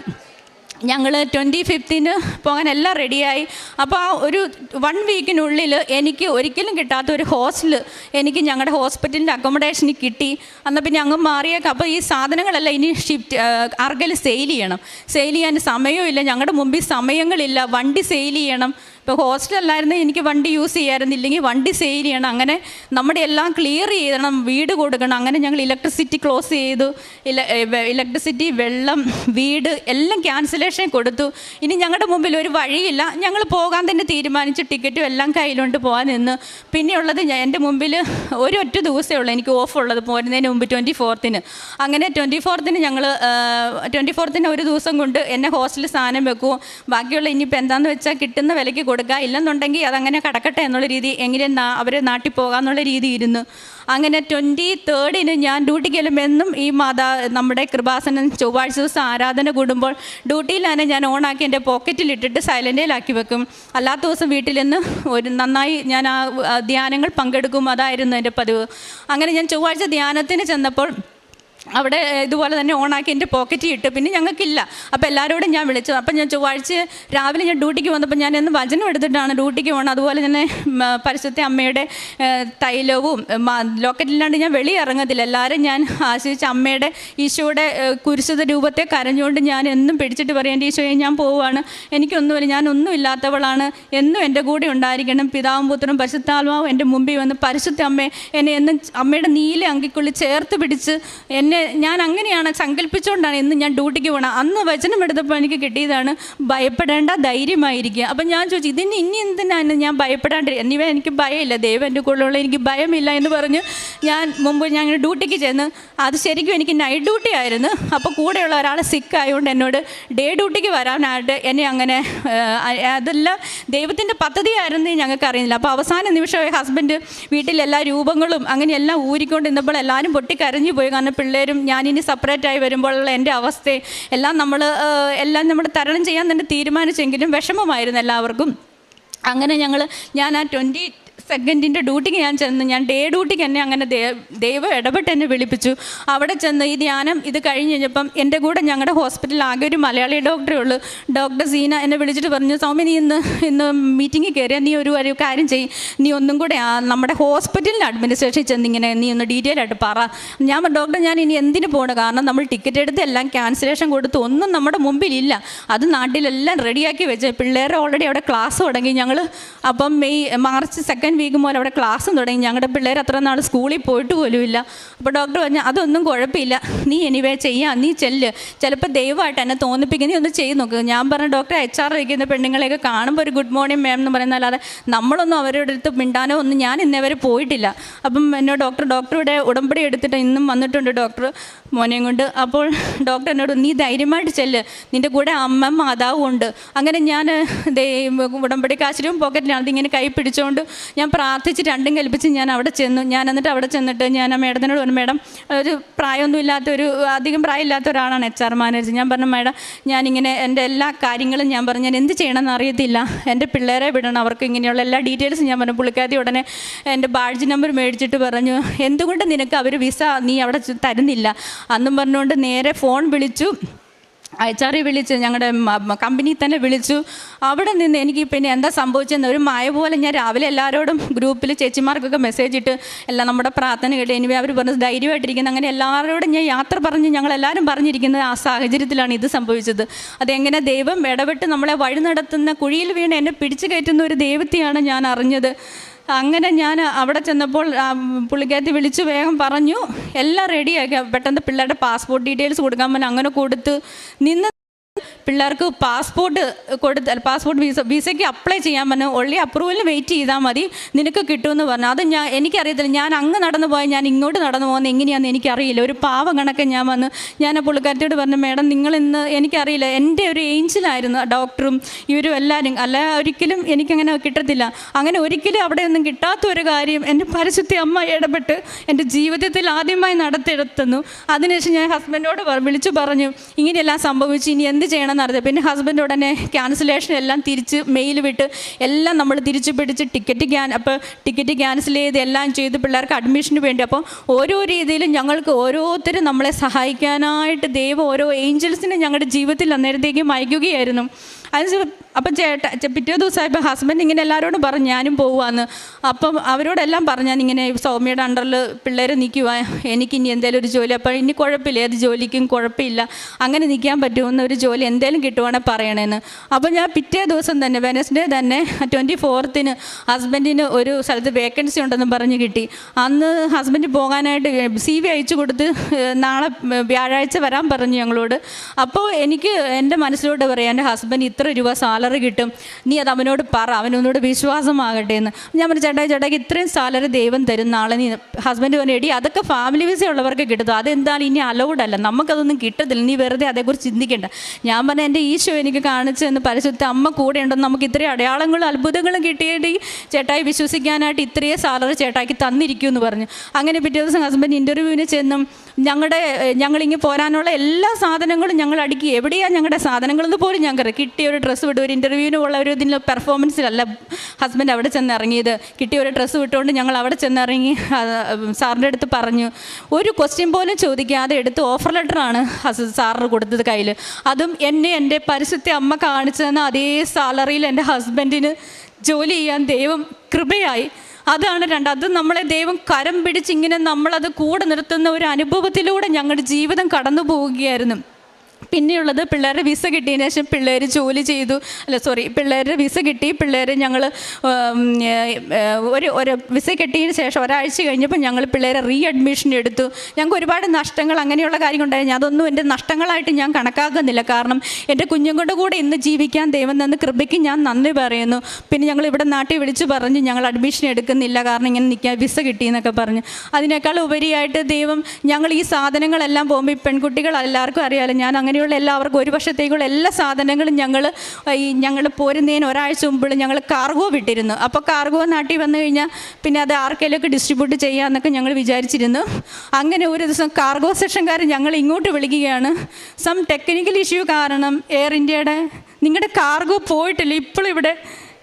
ഞങ്ങൾ ട്വന്റി ഫിഫ്ത്തിന് പോകാൻ എല്ലാം റെഡിയായി അപ്പോൾ ആ ഒരു വൺ വീക്കിനുള്ളിൽ എനിക്ക് ഒരിക്കലും കിട്ടാത്ത ഒരു ഹോസ്റ്റൽ എനിക്ക് ഞങ്ങളുടെ ഹോസ്പിറ്റലിന്റെ അക്കോമഡേഷന് കിട്ടി. എന്നാൽ പിന്നെ അങ്ങ് മാറിയേക്കാം. അപ്പോൾ ഈ സാധനങ്ങളെല്ലാം ഇനി ഷിഫ്റ്റ് അർഗൽ സെയിൽ ചെയ്യണം. സെയിൽ ചെയ്യാൻ സമയമില്ല ഞങ്ങളുടെ മുമ്പിൽ സമയങ്ങളില്ല. വണ്ടി സെയിൽ ചെയ്യണം. ഇപ്പോൾ ഹോസ്റ്റലല്ലായിരുന്നു എനിക്ക് വണ്ടി യൂസ് ചെയ്യാമായിരുന്നില്ലെങ്കിൽ വണ്ടി സെയിൽ ചെയ്യണം. അങ്ങനെ നമ്മുടെ എല്ലാം ക്ലിയർ ചെയ്യണം വീട് കൊടുക്കണം. അങ്ങനെ ഞങ്ങൾ ഇലക്ട്രിസിറ്റി ക്ലോസ് ചെയ്തു. ഇല ഇലക്ട്രിസിറ്റി വെള്ളം വീട് എല്ലാം ക്യാൻസലേഷൻ കൊടുത്തു. ഇനി ഞങ്ങളുടെ മുമ്പിൽ ഒരു വഴിയില്ല. ഞങ്ങൾ പോകാൻ തന്നെ തീരുമാനിച്ചു. ടിക്കറ്റും എല്ലാം കയ്യിലുണ്ട് പോകാൻ നിന്ന്. പിന്നെയുള്ളത് ഞാൻ എന്റെ മുമ്പിൽ ഒരൊറ്റ ദിവസമേ ഉള്ളൂ എനിക്ക് ഓഫ് ഉള്ളത് പോരുന്നതിന് മുമ്പ് ട്വന്റി ഫോർത്തിന് അങ്ങനെ ട്വന്റി ഫോർത്തിന് ഞങ്ങൾ ട്വന്റി ഫോർത്തിന് ഒരു ദിവസം കൊണ്ട് എന്നെ ഹോസ്റ്റലിൽ സാധനം വെക്കും ബാക്കിയുള്ള ഇനിയിപ്പോൾ എന്താണെന്ന് വെച്ചാൽ കിട്ടുന്ന വിലയ്ക്ക് കൊടുക്കുക. ഇല്ലെന്നുണ്ടെങ്കിൽ അതങ്ങനെ കടക്കട്ടെ എന്നുള്ള രീതി നാ അവർ നാട്ടിൽ പോകാമെന്നുള്ള രീതി ഇരുന്നു. അങ്ങനെ ട്വന്റി തേർഡിന് ഞാൻ ഡ്യൂട്ടിക്ക് ചെല്ലുമെന്നും ഈ മാതാ നമ്മുടെ കൃപാസനൻ ചൊവ്വാഴ്ച ദിവസം ആരാധന കൂടുമ്പോൾ ഡ്യൂട്ടിയിലാണ് ഞാൻ ഓണാക്കി എന്റെ പോക്കറ്റിലിട്ടിട്ട് സൈലന്റിലാക്കി വെക്കും. അല്ലാത്ത ദിവസം വീട്ടിൽ നിന്ന് ഒരു നന്നായി ഞാൻ ആ ധ്യാനങ്ങൾ പങ്കെടുക്കും. അതായിരുന്നു എന്റെ പതിവ്. അങ്ങനെ ഞാൻ ചൊവ്വാഴ്ച ധ്യാനത്തിന് ചെന്നപ്പോൾ അവിടെ ഇതുപോലെ തന്നെ ഓണാക്കി എന്റെ പോക്കറ്റിൽ ഇട്ട്. പിന്നെ ഞങ്ങൾക്കില്ല. അപ്പോൾ എല്ലാവരോടും ഞാൻ വിളിച്ചു. അപ്പം ഞാൻ ചൊവ്വാഴ്ച രാവിലെ ഞാൻ ഡ്യൂട്ടിക്ക് വന്നപ്പോൾ ഞാൻ എന്ന് വചനം എടുത്തിട്ടാണ് ഡ്യൂട്ടിക്ക് പോകണം അതുപോലെ തന്നെ പരിശുദ്ധ അമ്മയുടെ തൈലവും ലോക്കറ്റിലാണ്ട് ഞാൻ വെളി ഇറങ്ങത്തില്ല. എല്ലാവരും ഞാൻ ആശ്രയിച്ച അമ്മയുടെ ഈശോയുടെ കുരിശിത രൂപത്തെ കരഞ്ഞുകൊണ്ട് ഞാൻ എന്നും പിടിച്ചിട്ട് പറയും എന്റെ ഈശോയെ ഞാൻ പോവുകയാണ്. എനിക്കൊന്നുമില്ല. ഞാൻ ഒന്നും ഇല്ലാത്തവളാണ്. എന്നും എന്റെ കൂടെ ഉണ്ടായിരിക്കണം. പിതാവും പുത്രനും പരിശുദ്ധാത്മാവും എന്റെ മുമ്പിൽ വന്ന് പരിശുദ്ധ അമ്മയെ എന്നെ എന്നും അമ്മയുടെ നീല അങ്കിക്കുള്ളിൽ ചേർത്ത് പിടിച്ച് എന്നെ ഞാൻ അങ്ങനെയാണ് സങ്കല്പിച്ചുകൊണ്ടാണ് ഇന്ന് ഞാൻ ഡ്യൂട്ടിക്ക് പോകണം അന്ന് വചനം എടുത്തപ്പോൾ എനിക്ക് കിട്ടിയതാണ് ഭയപ്പെടേണ്ട ധൈര്യമായിരിക്കുക. അപ്പം ഞാൻ ചോദിച്ചു ഇതിന് ഇനി എന്തിനാണ് ഞാൻ ഭയപ്പെടാണ്ട്? എന്നിവ എനിക്ക് ഭയമില്ല. ദൈവം എന്റെ കൂടെയുള്ള എനിക്ക് ഭയമില്ല എന്ന് പറഞ്ഞ് ഞാൻ മുമ്പ് ഞാൻ ഡ്യൂട്ടിക്ക് ചെന്ന് അത് ശരിക്കും എനിക്ക് നൈറ്റ് ഡ്യൂട്ടി ആയിരുന്നു. അപ്പോൾ കൂടെയുള്ള ഒരാൾ സിക്ക് ആയതുകൊണ്ട് എന്നോട് ഡേ ഡ്യൂട്ടിക്ക് വരാനായിട്ട് എന്നെ അങ്ങനെ അതെല്ലാം ദൈവത്തിന്റെ പദ്ധതിയായിരുന്നു ഞങ്ങൾക്ക് അറിയുന്നില്ല. അപ്പോൾ അവസാന നിമിഷം ഹസ്ബൻഡ് വീട്ടിലെല്ലാ രൂപങ്ങളും അങ്ങനെ എല്ലാം ഊരിക്കൊണ്ട് ഇന്നപ്പോൾ എല്ലാവരും പൊട്ടിക്കരഞ്ഞു പോയി. കാരണം പിള്ളേരും ഞാനിനി സെപ്പറേറ്റ് ആയി വരുമ്പോഴുള്ള എന്റെ അവസ്ഥ എല്ലാം നമ്മൾ എല്ലാം നമ്മൾ തരണം ചെയ്യാൻ തന്നെ തീരുമാനിച്ചെങ്കിലും വിഷമമായിരുന്നു എല്ലാവർക്കും. അങ്ങനെ ഞങ്ങൾ ഞാൻ ആ ട്വന്റി സെക്കൻഡിന്റെ ഡ്യൂട്ടിക്ക് ഞാൻ ചെന്ന് ഞാൻ ഡേ ഡ്യൂട്ടിക്ക് എന്നെ അങ്ങനെ ദൈവം ഇടപെട്ട് എന്നെ വിളിപ്പിച്ചു. അവിടെ ചെന്ന് ഈ ധ്യാനം ഇത് കഴിഞ്ഞ് കഴിഞ്ഞപ്പം എന്റെ കൂടെ ഞങ്ങളുടെ ഹോസ്പിറ്റലിൽ ആകെ ഒരു മലയാളി ഡോക്ടറേ ഉള്ളൂ. ഡോക്ടർ സീന എന്നെ വിളിച്ചിട്ട് പറഞ്ഞു സൗമ്യ നീ ഇന്ന് ഇന്ന് മീറ്റിങ്ങിൽ കയറിയാൽ നീ ഒരു ഒരു കാര്യം ചെയ്യും. നീ ഒന്നും കൂടെ നമ്മുടെ ഹോസ്പിറ്റലിന്റെ അഡ്മിനിസ്ട്രേഷൻ ചെന്ന് ഇങ്ങനെ നീ ഒന്ന് ഡീറ്റെയിൽ ആയിട്ട് പറ. ഞാൻ ഡോക്ടർ ഞാൻ ഇനി എന്തിന് പോകണം കാരണം നമ്മൾ ടിക്കറ്റ് എടുത്ത് എല്ലാം ക്യാൻസലേഷൻ കൊടുത്ത് ഒന്നും നമ്മുടെ മുമ്പിലില്ല. അത് നാട്ടിലെല്ലാം റെഡിയാക്കി വെച്ച്. പിള്ളേരെ ഓൾറെഡി അവിടെ ക്ലാസ് തുടങ്ങി. ഞങ്ങൾ അപ്പം മെയ് മാർച്ച് സെക്കൻഡ് വീക്ക് മുതൽ അവിടെ ക്ലാസ്സും തുടങ്ങി. ഞങ്ങളുടെ പിള്ളേർ അത്ര നാൾ സ്കൂളിൽ പോയിട്ട് പോലും ഇല്ല അപ്പോൾ ഡോക്ടർ പറഞ്ഞു അതൊന്നും കുഴപ്പമില്ല. നീ എനിവേ ചെയ്യാം. നീ ചെല്ല്. ചിലപ്പോൾ ദൈവമായിട്ട് എന്നെ തോന്നിപ്പിക്കുന്ന നീ ഒന്ന് ചെയ്ത് നോക്ക്. ഞാൻ പറഞ്ഞു ഡോക്ടർ എച്ച് ആർ ഇരിക്കുന്ന പെണ്ണുങ്ങളെയൊക്കെ കാണുമ്പോൾ ഒരു ഗുഡ് മോർണിംഗ് മാം എന്ന് പറയുന്നല്ലാതെ നമ്മളൊന്നും അവരുടെ അടുത്ത് മിണ്ടാനോ ഒന്നും ഞാൻ ഇന്നേവരെ പോയിട്ടില്ല. അപ്പം എന്നോട് ഡോക്ടർ ഡോക്ടറുടെ ഉടമ്പടി എടുത്തിട്ട് ഇന്നും വന്നിട്ടുണ്ട് ഡോക്ടർ മോനെയും കൊണ്ട്. അപ്പോൾ ഡോക്ടർ എന്നോട് നീ ധൈര്യമായിട്ട് ചെല്ല്. നിന്റെ കൂടെ അമ്മ മാതാവും ഉണ്ട്. അങ്ങനെ ഞാൻ ഉടമ്പടി കാശിലും പോക്കറ്റിലാണ് അതിങ്ങനെ കൈ പിടിച്ചുകൊണ്ട് ഞാൻ പ്രാർത്ഥിച്ച് രണ്ടും കൽപ്പിച്ച് ഞാൻ അവിടെ ചെന്നു. ഞാൻ എന്നിട്ട് അവിടെ ചെന്നിട്ട് ഞാൻ ആ മേഡത്തിനോട് പറഞ്ഞു മേഡം ഒരു പ്രായമൊന്നും ഇല്ലാത്ത ഒരു അധികം പ്രായമില്ലാത്ത ഒരാളാണ് എച്ച് ആർ മാനേജർ. ഞാൻ പറഞ്ഞു മേഡം ഞാനിങ്ങനെ എന്റെ എല്ലാ കാര്യങ്ങളും ഞാൻ പറഞ്ഞു ഞാൻ എന്ത് ചെയ്യണമെന്ന് അറിയത്തില്ല. എന്റെ പിള്ളേരെ വിടണം അവർക്ക് ഇങ്ങനെയുള്ള എല്ലാ ഡീറ്റെയിൽസും ഞാൻ പറഞ്ഞു. പുള്ളിക്കാരി ഉടനെ എന്റെ ബാഡ്ജ് നമ്പർ മേടിച്ചിട്ട് പറഞ്ഞു എന്തുകൊണ്ട് നിനക്ക് അവർ വിസ നീ അവിടെ തരുന്നില്ല? അന്നും പറഞ്ഞുകൊണ്ട് നേരെ ഫോൺ വിളിച്ചു. എച്ച് ആർ വിളിച്ച് ഞങ്ങളുടെ കമ്പനി തന്നെ വിളിച്ചു. അവിടെ നിന്ന് എനിക്ക് പിന്നെ എന്താ സംഭവിച്ചതെന്ന് ഒരു മായ പോലെ ഞാൻ രാവിലെ എല്ലാവരോടും ഗ്രൂപ്പിൽ ചേച്ചിമാർക്കൊക്കെ മെസ്സേജ് ഇട്ട് എല്ലാം നമ്മുടെ പ്രാർത്ഥന കേട്ട് ഇനി അവർ പറഞ്ഞ് ധൈര്യമായിട്ടിരിക്കുന്നത് അങ്ങനെ എല്ലാവരോടും ഞാൻ യാത്ര പറഞ്ഞ് ഞങ്ങളെല്ലാവരും പറഞ്ഞിരിക്കുന്നത് ആ സാഹചര്യത്തിലാണ് ഇത് സംഭവിച്ചത്. അതെങ്ങനെ ദൈവം ഇടപെട്ട് നമ്മളെ വഴി നടത്തുന്ന കുഴിയിൽ വീണ് എന്നെ പിടിച്ചു കയറ്റുന്ന ഒരു ദൈവത്തെയാണ് ഞാൻ അറിഞ്ഞത്. അങ്ങനെ ഞാൻ അവിടെ ചെന്നപ്പോൾ പുള്ളിക്കകത്ത് വിളിച്ചു വേഗം പറഞ്ഞു. എല്ലാം റെഡിയാക്കി പെട്ടെന്ന് പിള്ളേരുടെ പാസ്പോർട്ട് ഡീറ്റെയിൽസ് കൊടുക്കാൻ പറഞ്ഞു അങ്ങനെ കൊടുത്ത് നിന്ന് പിള്ളേർക്ക് പാസ്പോർട്ട് കൊടുത്ത് പാസ്പോർട്ട് വിസ വിസയ്ക്ക് അപ്ലൈ ചെയ്യാൻ പറഞ്ഞു ഒള്ളി അപ്രൂവലിന് വെയിറ്റ് ചെയ്താൽ മതി നിനക്ക് കിട്ടുമെന്ന് പറഞ്ഞു. അത് ഞാൻ എനിക്കറിയത്തില്ല. ഞാൻ അങ്ങ് നടന്നു പോയാൽ ഞാൻ ഇങ്ങോട്ട് നടന്നു പോകുന്നത് എങ്ങനെയാണെന്ന് എനിക്കറിയില്ല. ഒരു പാവം കണക്ക് ഞാൻ വന്ന് ഞാൻ ആ പുള്ളിക്കാരത്തിയോട് പറഞ്ഞു മേഡം നിങ്ങൾ ഇന്ന് എനിക്കറിയില്ല. എന്റെ ഒരു ഏഞ്ചിലായിരുന്നു ഡോക്ടറും ഇവരും എല്ലാവരും അല്ല ഒരിക്കലും എനിക്കങ്ങനെ കിട്ടത്തില്ല. അങ്ങനെ ഒരിക്കലും അവിടെ ഒന്നും കിട്ടാത്ത ഒരു കാര്യം എന്റെ പരിശുദ്ധി അമ്മ ഇടപെട്ട് എന്റെ ജീവിതത്തിൽ ആദ്യമായി നടത്തിയെടുത്തുന്നു. അതിനുശേഷം ഞാൻ ഹസ്ബൻഡോട് വിളിച്ചു പറഞ്ഞു ഇങ്ങനെയെല്ലാം സംഭവിച്ചു. ഇനി എന്ത് ചെയ്യണമെന്ന് അറിയാം പിന്നെ ഹസ്ബൻഡ് ഉടനെ ക്യാൻസലേഷൻ എല്ലാം തിരിച്ച് മെയിൽ വിട്ട് എല്ലാം നമ്മൾ തിരിച്ചു പിടിച്ച് ടിക്കറ്റ് ക്യാൻ അപ്പോൾ ടിക്കറ്റ് ക്യാൻസൽ ചെയ്ത് എല്ലാം ചെയ്ത് പിള്ളേർക്ക് അഡ്മിഷന് വേണ്ടി. അപ്പോൾ ഓരോ രീതിയിലും ഞങ്ങൾക്ക് ഓരോരുത്തരും നമ്മളെ സഹായിക്കാനായിട്ട് ദൈവം ഓരോ ഏഞ്ചൽസിനെ ഞങ്ങളുടെ ജീവിതത്തിൽ അന്നേരത്തേക്കും അയക്കുകയായിരുന്നു. അത് അപ്പം ചേട്ട പിറ്റേ ദിവസമായപ്പോൾ ഹസ്ബൻഡ് ഇങ്ങനെ എല്ലാവരോടും പറഞ്ഞു ഞാനും പോവാന്ന് അപ്പം അവരോടെല്ലാം പറഞ്ഞു ഞാൻ ഇങ്ങനെ സൗമ്യയുടെ അണ്ടറിൽ പിള്ളേരെ നിൽക്കുക എനിക്കിനി എന്തെങ്കിലും ഒരു ജോലി അപ്പോൾ ഇനി കുഴപ്പമില്ല ഏത് ജോലിക്കും കുഴപ്പമില്ല അങ്ങനെ നിൽക്കാൻ പറ്റുമെന്ന് ഒരു ജോലി എന്തെങ്കിലും കിട്ടുവാണെങ്കിൽ പറയണേന്ന്. അപ്പോൾ ഞാൻ പിറ്റേ ദിവസം തന്നെ വെനസ്ഡേ തന്നെ ട്വന്റി ഫോർത്തിന് ഹസ്ബൻഡിന് ഒരു സ്ഥലത്ത് വേക്കൻസി ഉണ്ടെന്ന് പറഞ്ഞ് കിട്ടി. അന്ന് ഹസ്ബൻഡ് പോകാനായിട്ട് സി വി അയച്ചു കൊടുത്ത് നാളെ വ്യാഴാഴ്ച വരാൻ പറഞ്ഞു ഞങ്ങളോട്. അപ്പോൾ എനിക്ക് എന്റെ മനസ്സിലോട്ട് പറയാം എന്റെ ഹസ്ബൻഡ് ഇത്ര രൂപ സാലറി കിട്ടും. നീ അത് അവനോട് പറ. അവനൊന്നുകൂടെ വിശ്വാസമാകട്ടെ എന്ന്. ഞാൻ പറഞ്ഞു ചേട്ടായി ചേട്ടാക്ക് ഇത്രയും സാലറി ദൈവം തരും നാളെ നീ ഹസ്ബൻഡ് പറഞ്ഞു എടി അതൊക്കെ ഫാമിലി വിസ ഉള്ളവർക്ക് കിട്ടും. അതെന്തായാലും ഇനി അലൗഡ് അല്ല. നമുക്കതൊന്നും കിട്ടത്തില്ല. നീ വെറുതെ അതേക്കുറിച്ച് ചിന്തിക്കേണ്ട. ഞാൻ പറഞ്ഞ എന്റെ ഈശോ എനിക്ക് കാണിച്ചു എന്ന് പരിശുദ്ധ അമ്മ കൂടെ ഉണ്ടെന്ന് നമുക്ക് ഇത്രയും അടയാളങ്ങളും അത്ഭുതങ്ങളും കിട്ടിയിട്ട് ചേട്ടായി വിശ്വസിക്കാനായിട്ട് ഇത്രയും സാലറി ചേട്ടായിക്ക് തന്നിരിക്കും എന്ന് പറഞ്ഞു. അങ്ങനെ പിറ്റേ ദിവസം ഹസ്ബൻഡ് ഇന്റർവ്യൂവിന് ചെന്നും ഞങ്ങളുടെ ഞങ്ങളിങ്ങ് പോരാനുള്ള എല്ലാ സാധനങ്ങളും ഞങ്ങൾ അടുക്കി. എവിടെയാണ് ഞങ്ങളുടെ സാധനങ്ങളെന്ന് പോലും ഞങ്ങൾക്ക് കിട്ടിയ ഒരു ഡ്രസ്സ് വിട്ടു ഒരു ഇന്റർവ്യൂവിന് ഉള്ള ഒരു ഇതിന്റെ പെർഫോമൻസിലല്ല ഹസ്ബൻഡ് അവിടെ ചെന്ന് ഇറങ്ങിയത്. കിട്ടിയ ഒരു ഡ്രസ്സ് വിട്ടുകൊണ്ട് ഞങ്ങൾ അവിടെ ചെന്നിറങ്ങി സാറിന്റെ അടുത്ത് പറഞ്ഞു. ഒരു ക്വസ്റ്റ്യൻ പോലും ചോദിക്കാതെ എടുത്ത് ഓഫർ ലെറ്ററാണ് സാറിന് കൊടുത്തത് കയ്യിൽ അതും എന്നെ എന്റെ പരിശുദ്ധ അമ്മ കാണിച്ചതെന്ന് അതേ സാലറിയിൽ എന്റെ ഹസ്ബൻഡിന് ജോലി ചെയ്യാൻ ദൈവം കൃപയായി. അതാണ് രണ്ട് അത് നമ്മളെ ദൈവം കരം പിടിച്ച് ഇങ്ങനെ നമ്മളത് കൂടെ നിർത്തുന്ന ഒരു അനുഭവത്തിലൂടെ ഞങ്ങളുടെ ജീവിതം കടന്നു പോവുകയായിരുന്നു പിന്നെയുള്ളത് പിള്ളേരുടെ വിസ കിട്ടിയതിന് ശേഷം പിള്ളേർ ജോലി ചെയ്തു. അല്ല സോറി പിള്ളേരുടെ വിസ കിട്ടി. പിള്ളേർ ഞങ്ങൾ ഒരു ഒരു വിസ കിട്ടിയതിന് ശേഷം ഒരാഴ്ച കഴിഞ്ഞപ്പോൾ ഞങ്ങൾ പിള്ളേരെ റീ അഡ്മിഷൻ എടുത്തു. ഞങ്ങൾക്ക് ഒരുപാട് നഷ്ടങ്ങൾ അങ്ങനെയുള്ള ഞാൻ അതൊന്നും എന്റെ നഷ്ടങ്ങളായിട്ട് ഞാൻ കണക്കാക്കുന്നില്ല. കാരണം എന്റെ കുഞ്ഞുങ്ങളുടെ കൂടെ ഇന്ന് ജീവിക്കാൻ ദൈവം തന്ന കൃപയ്ക്ക് ഞാൻ നന്ദി പറയുന്നു. പിന്നെ ഞങ്ങൾ ഇവിടെ നാട്ടിൽ വിളിച്ച് പറഞ്ഞ് ഞങ്ങൾ അഡ്മിഷൻ എടുക്കുന്നില്ല. കാരണം ഇങ്ങനെ നിൽക്കാൻ വിസ കിട്ടിയെന്നൊക്കെ പറഞ്ഞ്. അതിനേക്കാൾ ഉപരിയായിട്ട് ദൈവം ഞങ്ങൾ ഈ സാധനങ്ങളെല്ലാം പോകുമ്പോൾ പെൺകുട്ടികൾ എല്ലാവർക്കും അറിയാമല്ലോ ഞാൻ അങ്ങനെയുള്ള എല്ലാവർക്കും ഒരു വർഷത്തേക്കുള്ള എല്ലാ സാധനങ്ങളും ഞങ്ങൾ ഈ ഞങ്ങൾ പോരുന്നതിന് ഒരാഴ്ച മുമ്പ് ഞങ്ങൾ കാർഗോ വിട്ടിരുന്നു. അപ്പോൾ കാർഗോ നാട്ടിൽ വന്നു കഴിഞ്ഞാൽ പിന്നെ അത് ആർക്കെങ്കിലുമൊക്കെ ഡിസ്ട്രിബ്യൂട്ട് ചെയ്യാമെന്നൊക്കെ ഞങ്ങൾ വിചാരിച്ചിരുന്നു. അങ്ങനെ ഒരു ദിവസം കാർഗോ സെക്ഷൻകാർ ഞങ്ങൾ ഇങ്ങോട്ട് വിളിക്കുകയാണ്. സം ടെക്നിക്കൽ ഇഷ്യൂ കാരണം എയർ ഇന്ത്യയുടെ നിങ്ങളുടെ കാർഗോ പോയിട്ടില്ല. ഇപ്പോഴും ഇവിടെ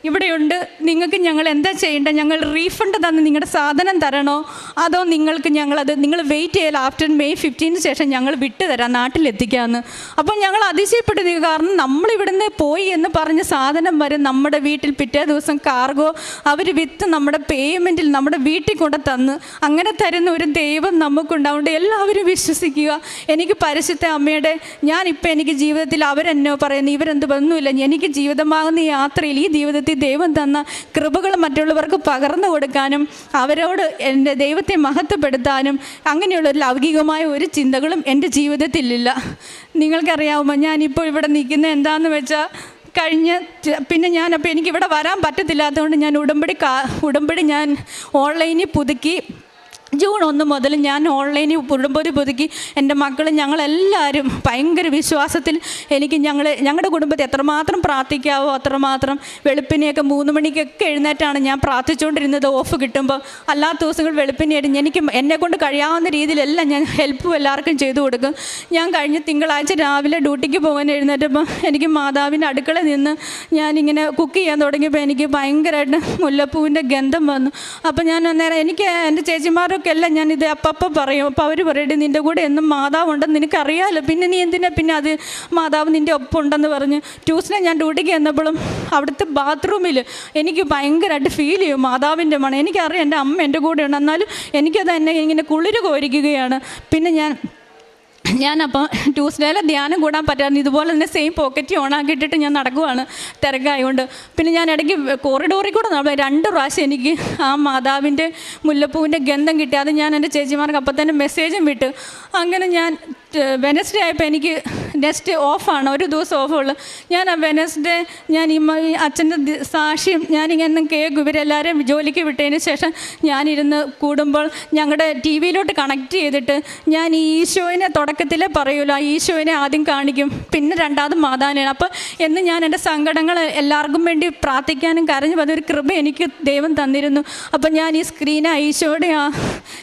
ഇവിടെയുണ്ട്. നിങ്ങൾക്ക് ഞങ്ങൾ എന്താ ചെയ്യേണ്ടത്? ഞങ്ങൾ റീഫണ്ട് തന്ന് നിങ്ങളുടെ സാധനം തരണോ? അതോ നിങ്ങൾക്ക് ഞങ്ങളത് നിങ്ങൾ വെയിറ്റ് ചെയ്യൽ ആഫ്റ്റർ മെയ് ഫിഫ്റ്റീന് ശേഷം ഞങ്ങൾ വിട്ടു തരാം നാട്ടിലെത്തിക്കാമെന്ന് അപ്പോൾ ഞങ്ങൾ അതിശയപ്പെട്ടു നിൽക്കുക കാരണം നമ്മളിവിടുന്ന് പോയി എന്ന് പറഞ്ഞ സാധനം വരെ നമ്മുടെ വീട്ടിൽ പിറ്റേ ദിവസം കാർഗോ അവർ വിത്ത് നമ്മുടെ പേയ്മെന്റിൽ നമ്മുടെ വീട്ടിൽ കൊണ്ട് തന്ന് അങ്ങനെ തരുന്ന ഒരു ദൈവം നമുക്കുണ്ടാവുകൊണ്ട് എല്ലാവരും വിശ്വസിക്കുക. എനിക്ക് പരിശുദ്ധ അമ്മയുടെ ഞാനിപ്പോൾ എനിക്ക് ജീവിതത്തിൽ അവരെന്നോ പറയുന്നു ഇവരെന്ത് ഒന്നുമില്ല എനിക്ക് ജീവിതമാകുന്ന യാത്രയിൽ ഈ ജീവിതത്തിൽ ദൈവം തന്ന കൃപകൾ മറ്റുള്ളവർക്ക് പകർന്നു കൊടുക്കാനും അവരോട് എന്റെ ദൈവത്തെ മഹത്വപ്പെടുത്താനും അങ്ങനെയുള്ള ഒരു ലൗകികമായ ഒരു ചിന്തകളും എന്റെ ജീവിതത്തിലില്ല. നിങ്ങൾക്കറിയാവുമോ ഞാനിപ്പോൾ ഇവിടെ നിൽക്കുന്നത് എന്താണെന്ന് വെച്ചാൽ കഴിഞ്ഞ പിന്നെ ഞാൻ അപ്പോൾ എനിക്ക് ഇവിടെ വരാൻ പറ്റത്തില്ലാത്തതുകൊണ്ട് ഞാൻ ഉടമ്പടി കാ ഉടമ്പടി ഞാൻ ഓൺലൈനിൽ പുതുക്കി ജൂൺ ഒന്ന് മുതൽ ഞാൻ ഓൺലൈനിൽ കുടുംബത്തിൽ പുതുക്കി. എന്റെ മക്കൾ ഞങ്ങളെല്ലാവരും ഭയങ്കര വിശ്വാസത്തിൽ എനിക്ക് ഞങ്ങൾ ഞങ്ങളുടെ കുടുംബത്തെ എത്രമാത്രം പ്രാർത്ഥിക്കാവോ അത്രമാത്രം വെളുപ്പിനെയൊക്കെ മൂന്ന് മണിക്കൊക്കെ എഴുന്നേറ്റാണ് ഞാൻ പ്രാർത്ഥിച്ചുകൊണ്ടിരുന്നത്. ഓഫ് കിട്ടുമ്പോൾ അല്ലാത്ത ദിവസങ്ങൾ വെളുപ്പിനെ എനിക്ക് എന്നെക്കൊണ്ട് കഴിയാവുന്ന രീതിയിലെല്ലാം ഞാൻ ഹെൽപ്പും എല്ലാവർക്കും ചെയ്തു കൊടുക്കും. ഞാൻ കഴിഞ്ഞ തിങ്കളാഴ്ച രാവിലെ ഡ്യൂട്ടിക്ക് പോകാൻ എഴുന്നേറ്റപ്പോൾ എനിക്ക് മാതാവിന്റെ അടുക്കള നിന്ന് ഞാനിങ്ങനെ കുക്ക് ചെയ്യാൻ തുടങ്ങിയപ്പോൾ എനിക്ക് ഭയങ്കരമായിട്ട് മുല്ലപ്പൂവിന്റെ ഗന്ധം വന്നു. അപ്പോൾ ഞാൻ അന്നേരം എനിക്ക് എന്റെ ചേച്ചിമാരൊക്കെ എല്ലാം ഞാൻ അപ്പപ്പം പറയും അപ്പോൾ അവർ പറയട്ടെ നിന്റെ കൂടെ എന്നും മാതാവ് ഉണ്ടെന്ന് നിനക്കറിയാമല്ലോ പിന്നെ നീ എന്തിനാ പിന്നെ അത് മാതാവ് നിന്റെ ഒപ്പം ഉണ്ടെന്ന് പറഞ്ഞ് ട്യൂസ്ഡേ ഞാൻ ഡ്യൂട്ടിക്ക് ചെന്നപ്പോഴും അവിടുത്തെ ബാത്റൂമിൽ എനിക്ക് ഭയങ്കരമായിട്ട് ഫീൽ ചെയ്യും മാതാവിന്റെ മണം. എനിക്കറിയാം എന്റെ അമ്മ എന്റെ കൂടെ ഉണ്ട് എന്നാലും എനിക്കത് എന്നെ ഇങ്ങനെ കുളിര് കോരിക്കുകയാണ്. പിന്നെ ഞാൻ ഞാനപ്പോൾ ട്യൂസ്ഡേയിൽ ധ്യാനം കൂടാൻ പറ്റാതെ ഇതുപോലെ തന്നെ സെയിം പോക്കറ്റ് ഓണാക്കിയിട്ടിട്ട് ഞാൻ നടക്കുവാണ്. തിരക്കായതുകൊണ്ട് പിന്നെ ഞാൻ ഇടയ്ക്ക് കോറിഡോറിൽ കൂടെ നടന്നു. രണ്ട് പ്രാവശ്യം എനിക്ക് ആ മാതാവിന്റെ മുല്ലപ്പൂവിന്റെ ഗന്ധം കിട്ടി. അത് ഞാൻ എന്റെ ചേച്ചിമാർക്ക് അപ്പം തന്നെ മെസ്സേജും വിട്ട്. അങ്ങനെ ഞാൻ വെനസ്ഡേ ആയപ്പോൾ എനിക്ക് നെക്സ്റ്റ് ഓഫാണ് ഒരു ദിവസം ഓഫുള്ളൂ ഞാൻ ആ വെനസ്ഡേ ഞാൻ ഈ അച്ഛന്റെ സാക്ഷ്യം ഞാനിങ്ങനെ കേൾക്കും. ഇവരെല്ലാവരും ജോലിക്ക് വിട്ടതിന് ശേഷം ഞാനിരുന്ന് കൂടുമ്പോൾ ഞങ്ങളുടെ ടി വിയിലോട്ട് കണക്ട് ചെയ്തിട്ട് ഞാൻ ഈ ഈശോയിനെ തുടക്കത്തിലേ പറയുമല്ലോ ആ ഈശോയിനെ ആദ്യം കാണിക്കും. പിന്നെ രണ്ടാമത് മാതാനാണ് അപ്പോൾ എന്ന് ഞാൻ എന്റെ സങ്കടങ്ങൾ എല്ലാവർക്കും വേണ്ടി പ്രാർത്ഥിക്കാനും കരഞ്ഞു അതൊരു കൃപ എനിക്ക് ദൈവം തന്നിരുന്നു. അപ്പം ഞാൻ ഈ സ്ക്രീൻ ഈശോയുടെ ആ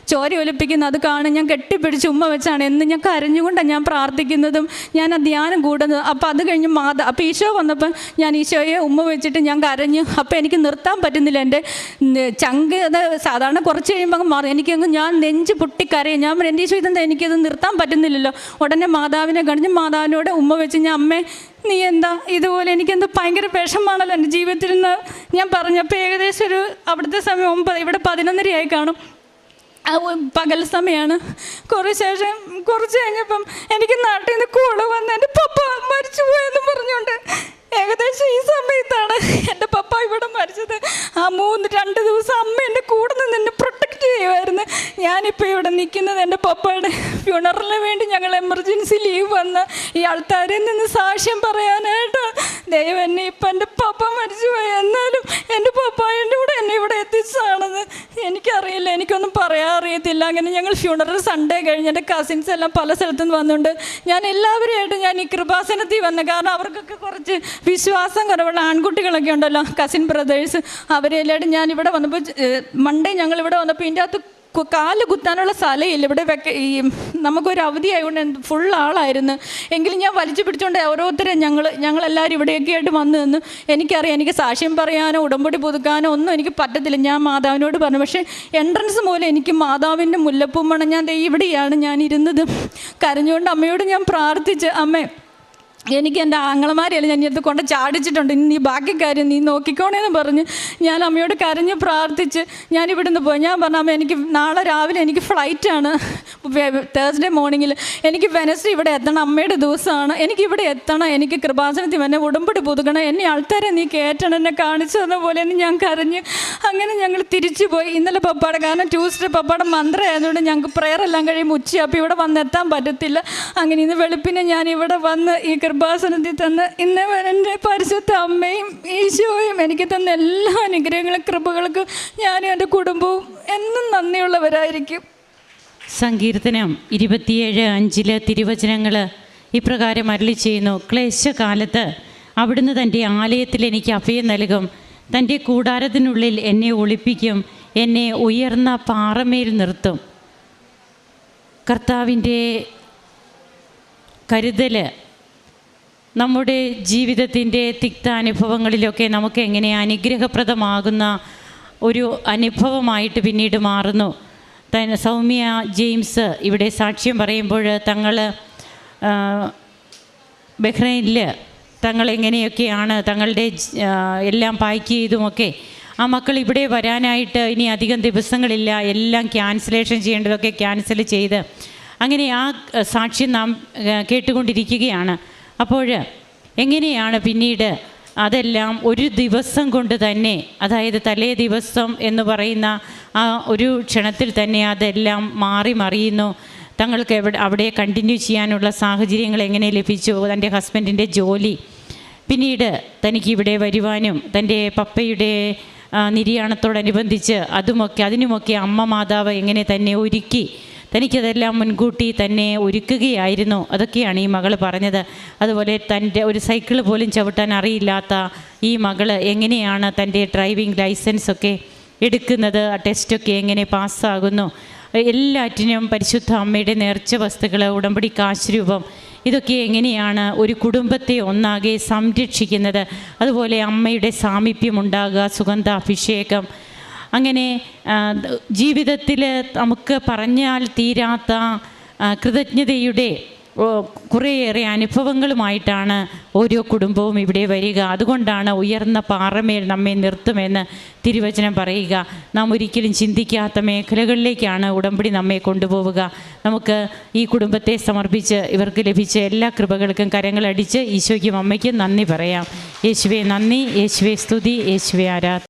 ചോര ഒലിപ്പിക്കുന്നത് അത് കാണും. ഞാൻ കെട്ടിപ്പിടിച്ച് ഉമ്മ വെച്ചാണ്. എന്ന് ഞാൻ കരഞ്ഞുകൊണ്ടാണ് ഞാൻ പ്രാർത്ഥിക്കുന്നതും ഞാൻ ആ ധ്യാനം കൂടുന്നതും അപ്പോൾ അത് കഴിഞ്ഞ് മാതാ അപ്പോൾ ഈശോ വന്നപ്പോൾ ഞാൻ ഈശോയെ ഉമ്മ വെച്ചിട്ട് ഞാൻ കരഞ്ഞു. അപ്പോൾ എനിക്ക് നിർത്താൻ പറ്റുന്നില്ല എന്റെ ചങ്ക് അത് സാധാരണ കുറച്ച് കഴിയുമ്പോൾ മാറും. എനിക്കങ്ങ് ഞാൻ നെഞ്ച് പൊട്ടിക്കരയും ഞാൻ എന്റെ ഈശോ ഇതെന്താ? എനിക്കത് നിർത്താൻ പറ്റുന്നില്ലല്ലോ. ഉടനെ മാതാവിനെ കണിഞ്ഞ് മാതാവിനോട് ഉമ്മ വെച്ച് ഞാൻ അമ്മേ നീ എന്താ? ഇതുപോലെ എനിക്കെന്ത് ഭയങ്കര വിഷമാണല്ലോ എന്റെ ജീവിതത്തിൽ നിന്ന്. ഞാൻ പറഞ്ഞപ്പോൾ ഏകദേശം ഒരു അവിടുത്തെ സമയം ഒമ്പത് ഇവിടെ പതിനൊന്നരയായി കാണും. പകൽ സമയമാണ് കുറേ ശേഷം കുറച്ച് കഴിഞ്ഞപ്പം എനിക്ക് നാട്ടിൽ നിന്ന് കോൾ വന്ന് എന്റെ പപ്പ മരിച്ചു പോയെന്ന് പറഞ്ഞുകൊണ്ട് ഏകദേശം ഈ സമയത്താണ് എന്റെ പപ്പ ഇവിടെ മരിച്ചത്. ആ മൂന്ന് രണ്ട് ദിവസം അമ്മ എന്റെ കൂടെ നിന്ന് എന്നെ പ്രൊട്ടക്റ്റ് ചെയ്യുമായിരുന്നു ഞാനിപ്പോൾ ഇവിടെ നിൽക്കുന്നത് എന്റെ പപ്പയുടെ ഫ്യൂണറലിന് വേണ്ടി ഞങ്ങൾ എമർജൻസി ലീവ് വന്ന് ഈ ആൾക്കാരിൽ നിന്ന് സാക്ഷ്യം പറയാനായിട്ട് ദൈവം എന്നെ ഇപ്പം എന്റെ പപ്പ മരിച്ചു പോയി. എന്നാലും എന്റെ പപ്പ എന്റെ കൂടെ എന്നെ ഇവിടെ എത്തിച്ചതാണെന്ന് എനിക്കറിയില്ല. എനിക്കൊന്നും പറയാൻ അറിയത്തില്ല. അങ്ങനെ ഞങ്ങൾ ഫ്യൂണറൽ സൺഡേ കഴിഞ്ഞ് എന്റെ കസിൻസ് എല്ലാം പല സ്ഥലത്തു നിന്ന് ഞാൻ എല്ലാവരുമായിട്ട് ഞാൻ ഈ കൃപാസനത്തിൽ വന്നത് കാരണം അവർക്കൊക്കെ കുറച്ച് വിശ്വാസം കുറവുള്ള ആൺകുട്ടികളൊക്കെ ഉണ്ടല്ലോ കസിൻ ബ്രദേഴ്സ് അവരെല്ലാവരും ഞാൻ ഇവിടെ വന്നപ്പോൾ മൺഡേ ഞങ്ങൾ ഇവിടെ വന്നപ്പോൾ ഇതിന്റെ അകത്ത് കാൽ കുത്താനുള്ള സ്ഥലമില്ല. ഇവിടെ വെക്ക ഈ നമുക്കൊരു അവധി ആയതുകൊണ്ട് ഫുൾ ആളായിരുന്നു. എങ്കിലും ഞാൻ വലിച്ചു പിടിച്ചുകൊണ്ട് ഓരോരുത്തരെ ഞങ്ങൾ ഞങ്ങളെല്ലാവരും ഇവിടെയൊക്കെ ആയിട്ട് വന്നു നിന്ന് എനിക്കറിയാം എനിക്ക് സാക്ഷ്യം പറയാനോ ഉടമ്പടി പുതുക്കാനോ ഒന്നും എനിക്ക് പറ്റത്തില്ല. ഞാൻ മാതാവിനോട് പറഞ്ഞു പക്ഷേ എൻട്രൻസ് മൂലം എനിക്ക് മാതാവിന്റെ മുല്ലപ്പൂ മണം ഞാൻ ഇവിടെയാണ് ഞാൻ ഇരുന്നത്. കരഞ്ഞുകൊണ്ട് അമ്മയോട് ഞാൻ പ്രാർത്ഥിച്ച് അമ്മേ എനിക്ക് എന്റെ ആങ്ങളമാരെയല്ല ഞാൻ ഇത് കൊണ്ട് ചാടിച്ചിട്ടുണ്ട്. നീ ബാക്കി കാര്യം നീ നോക്കിക്കോണേന്ന് പറഞ്ഞ് ഞാൻ അമ്മയോട് കരഞ്ഞ് പ്രാർത്ഥിച്ച് ഞാൻ ഇവിടുന്ന് പോയി. ഞാൻ പറഞ്ഞു അമ്മ എനിക്ക് നാളെ രാവിലെ എനിക്ക് ഫ്ലൈറ്റാണ് തേഴ്സ്ഡേ മോർണിംഗിൽ എനിക്ക് വെനസ്ഡേ ഇവിടെ എത്തണം. അമ്മയുടെ ദിവസമാണ്. എനിക്ക് ഇവിടെ എത്തണം. എനിക്ക് കൃപാസനത്തിൽ എന്നെ ഉടമ്പടി പുതുക്കണം. എന്നെ ആൾക്കാരെ നീ കയറ്റണം എന്നെ കാണിച്ചു തന്ന പോലെ ഞാൻ കരഞ്ഞ് അങ്ങനെ ഞങ്ങൾ തിരിച്ചു പോയി. ഇന്നലെ പപ്പാടെ കാരണം ട്യൂസ്ഡേ പപ്പാടെ മന്ത്രം ആയതുകൊണ്ട് ഞങ്ങൾക്ക് പ്രെയർ എല്ലാം കഴിയുമ്പോൾ ഉച്ചയപ്പോൾ ഇവിടെ വന്നെത്താൻ പറ്റത്തില്ല. അങ്ങനെ ഇന്ന് വെളുപ്പിനെ ഞാൻ ഇവിടെ വന്ന് ഈ കൃപാസനത്തിൽ തന്ന് ഇന്ന് എന്റെ പരിശുദ്ധ അമ്മയും ഈശോയും എനിക്ക് തന്ന എല്ലാ അനുഗ്രഹങ്ങളും കൃപകൾക്കും ഞാനും എന്റെ കുടുംബവും എന്നും നന്ദിയുള്ളവരായിരിക്കും. സങ്കീർത്തനം ഇരുപത്തിയേഴ് അഞ്ചിൽ തിരുവചനങ്ങൾ ഇപ്രകാരം അരളി ചെയ്യുന്നു. ക്ലേശകാലത്ത് അവിടുന്ന് തന്റെ ആലയത്തിൽ എനിക്ക് അഭയം നൽകും. തന്റെ കൂടാരത്തിനുള്ളിൽ എന്നെ ഒളിപ്പിക്കും. എന്നെ ഉയർന്ന പാറമേൽ നിർത്തും. കർത്താവിന്റെ കരുതൽ നമ്മുടെ ജീവിതത്തിന്റെ തിക്ത അനുഭവങ്ങളിലൊക്കെ നമുക്ക് എങ്ങനെ അനുഗ്രഹപ്രദമാകുന്ന ഒരു അനുഭവമായിട്ട് പിന്നീട് മാറുന്നു. തൻ സൗമ്യ ജെയിംസ് ഇവിടെ സാക്ഷ്യം പറയുമ്പോൾ തങ്ങൾ ബഹ്റൈനിൽ തങ്ങൾ എങ്ങനെയൊക്കെയാണ് തങ്ങളുടെ എല്ലാം പാക്ക് ചെയ്തുമൊക്കെ ആ മക്കൾ ഇവിടെ വരാനായിട്ട് ഇനി അധികം ദിവസങ്ങളില്ല. എല്ലാം ക്യാൻസലേഷൻ ചെയ്യേണ്ടതൊക്കെ ക്യാൻസൽ ചെയ്ത് അങ്ങനെ ആ, സാക്ഷ്യം നാം കേട്ടുകൊണ്ടിരിക്കുകയാണ്. അപ്പോൾ എങ്ങനെയാണ് പിന്നീട് അതെല്ലാം ഒരു ദിവസം കൊണ്ട് തന്നെ അതായത് തലേ ദിവസം എന്ന് പറയുന്ന ആ ഒരു ക്ഷണത്തിൽ തന്നെ അതെല്ലാം മാറി മറിയുന്നു? തങ്ങൾക്ക് എവിടെ അവിടെ കണ്ടിന്യൂ ചെയ്യാനുള്ള സാഹചര്യങ്ങൾ എങ്ങനെ ലഭിച്ചു? തന്റെ ഹസ്ബൻഡിന്റെ ജോലി. പിന്നീട് തനിക്ക് ഇവിടെ വരുവാനും തന്റെ പപ്പയുടെ നിര്യാണത്തോടനുബന്ധിച്ച് അതുമൊക്കെ അതിനുമൊക്കെ അമ്മ മാതാവ് എങ്ങനെ തന്നെ ഒരുക്കി തനിക്കതെല്ലാം മുൻകൂട്ടി തന്നെ ഒരുക്കുകയായിരുന്നു. അതൊക്കെയാണ് ഈ മകൾ പറഞ്ഞത്. അതുപോലെ തന്റെ ഒരു സൈക്കിൾ പോലും ചവിട്ടാൻ അറിയില്ലാത്ത ഈ മകൾ എങ്ങനെയാണ് തന്റെ ഡ്രൈവിംഗ് ലൈസൻസൊക്കെ എടുക്കുന്നത്? ആ ടെസ്റ്റൊക്കെ എങ്ങനെ പാസ്സാകുന്നു? എല്ലാറ്റിനും പരിശുദ്ധ അമ്മയുടെ നേർച്ച വസ്തുക്കൾ ഉടമ്പടി കാശ്രൂപം ഇതൊക്കെ എങ്ങനെയാണ് ഒരു കുടുംബത്തെ ഒന്നാകെ സംരക്ഷിക്കുന്നത്? അതുപോലെ അമ്മയുടെ സാമീപ്യം ഉണ്ടാകുക സുഗന്ധാഭിഷേകം അങ്ങനെ ജീവിതത്തിൽ നമുക്ക് പറഞ്ഞാൽ തീരാത്ത കൃതജ്ഞതയുടെ കുറേയേറെ അനുഭവങ്ങളുമായിട്ടാണ് ഓരോ കുടുംബവും ഇവിടെ വരിക. അതുകൊണ്ടാണ് ഉയർന്ന പാറമേൽ നമ്മെ നിർത്തുമെന്ന് തിരുവചനം പറയുക. നാം ഒരിക്കലും ചിന്തിക്കാത്ത മേഖലകളിലേക്കാണ് ഉടമ്പടി നമ്മെ കൊണ്ടുപോവുക. നമുക്ക് ഈ കുടുംബത്തെ സമർപ്പിച്ച് ഇവർക്ക് ലഭിച്ച എല്ലാ കൃപകൾക്കും കരങ്ങളടിച്ച് ഈശോയ്ക്കും അമ്മയ്ക്കും നന്ദി പറയാം. യേശുവെ നന്ദി യേശുവെ സ്തുതി യേശുവെ ആരാധന.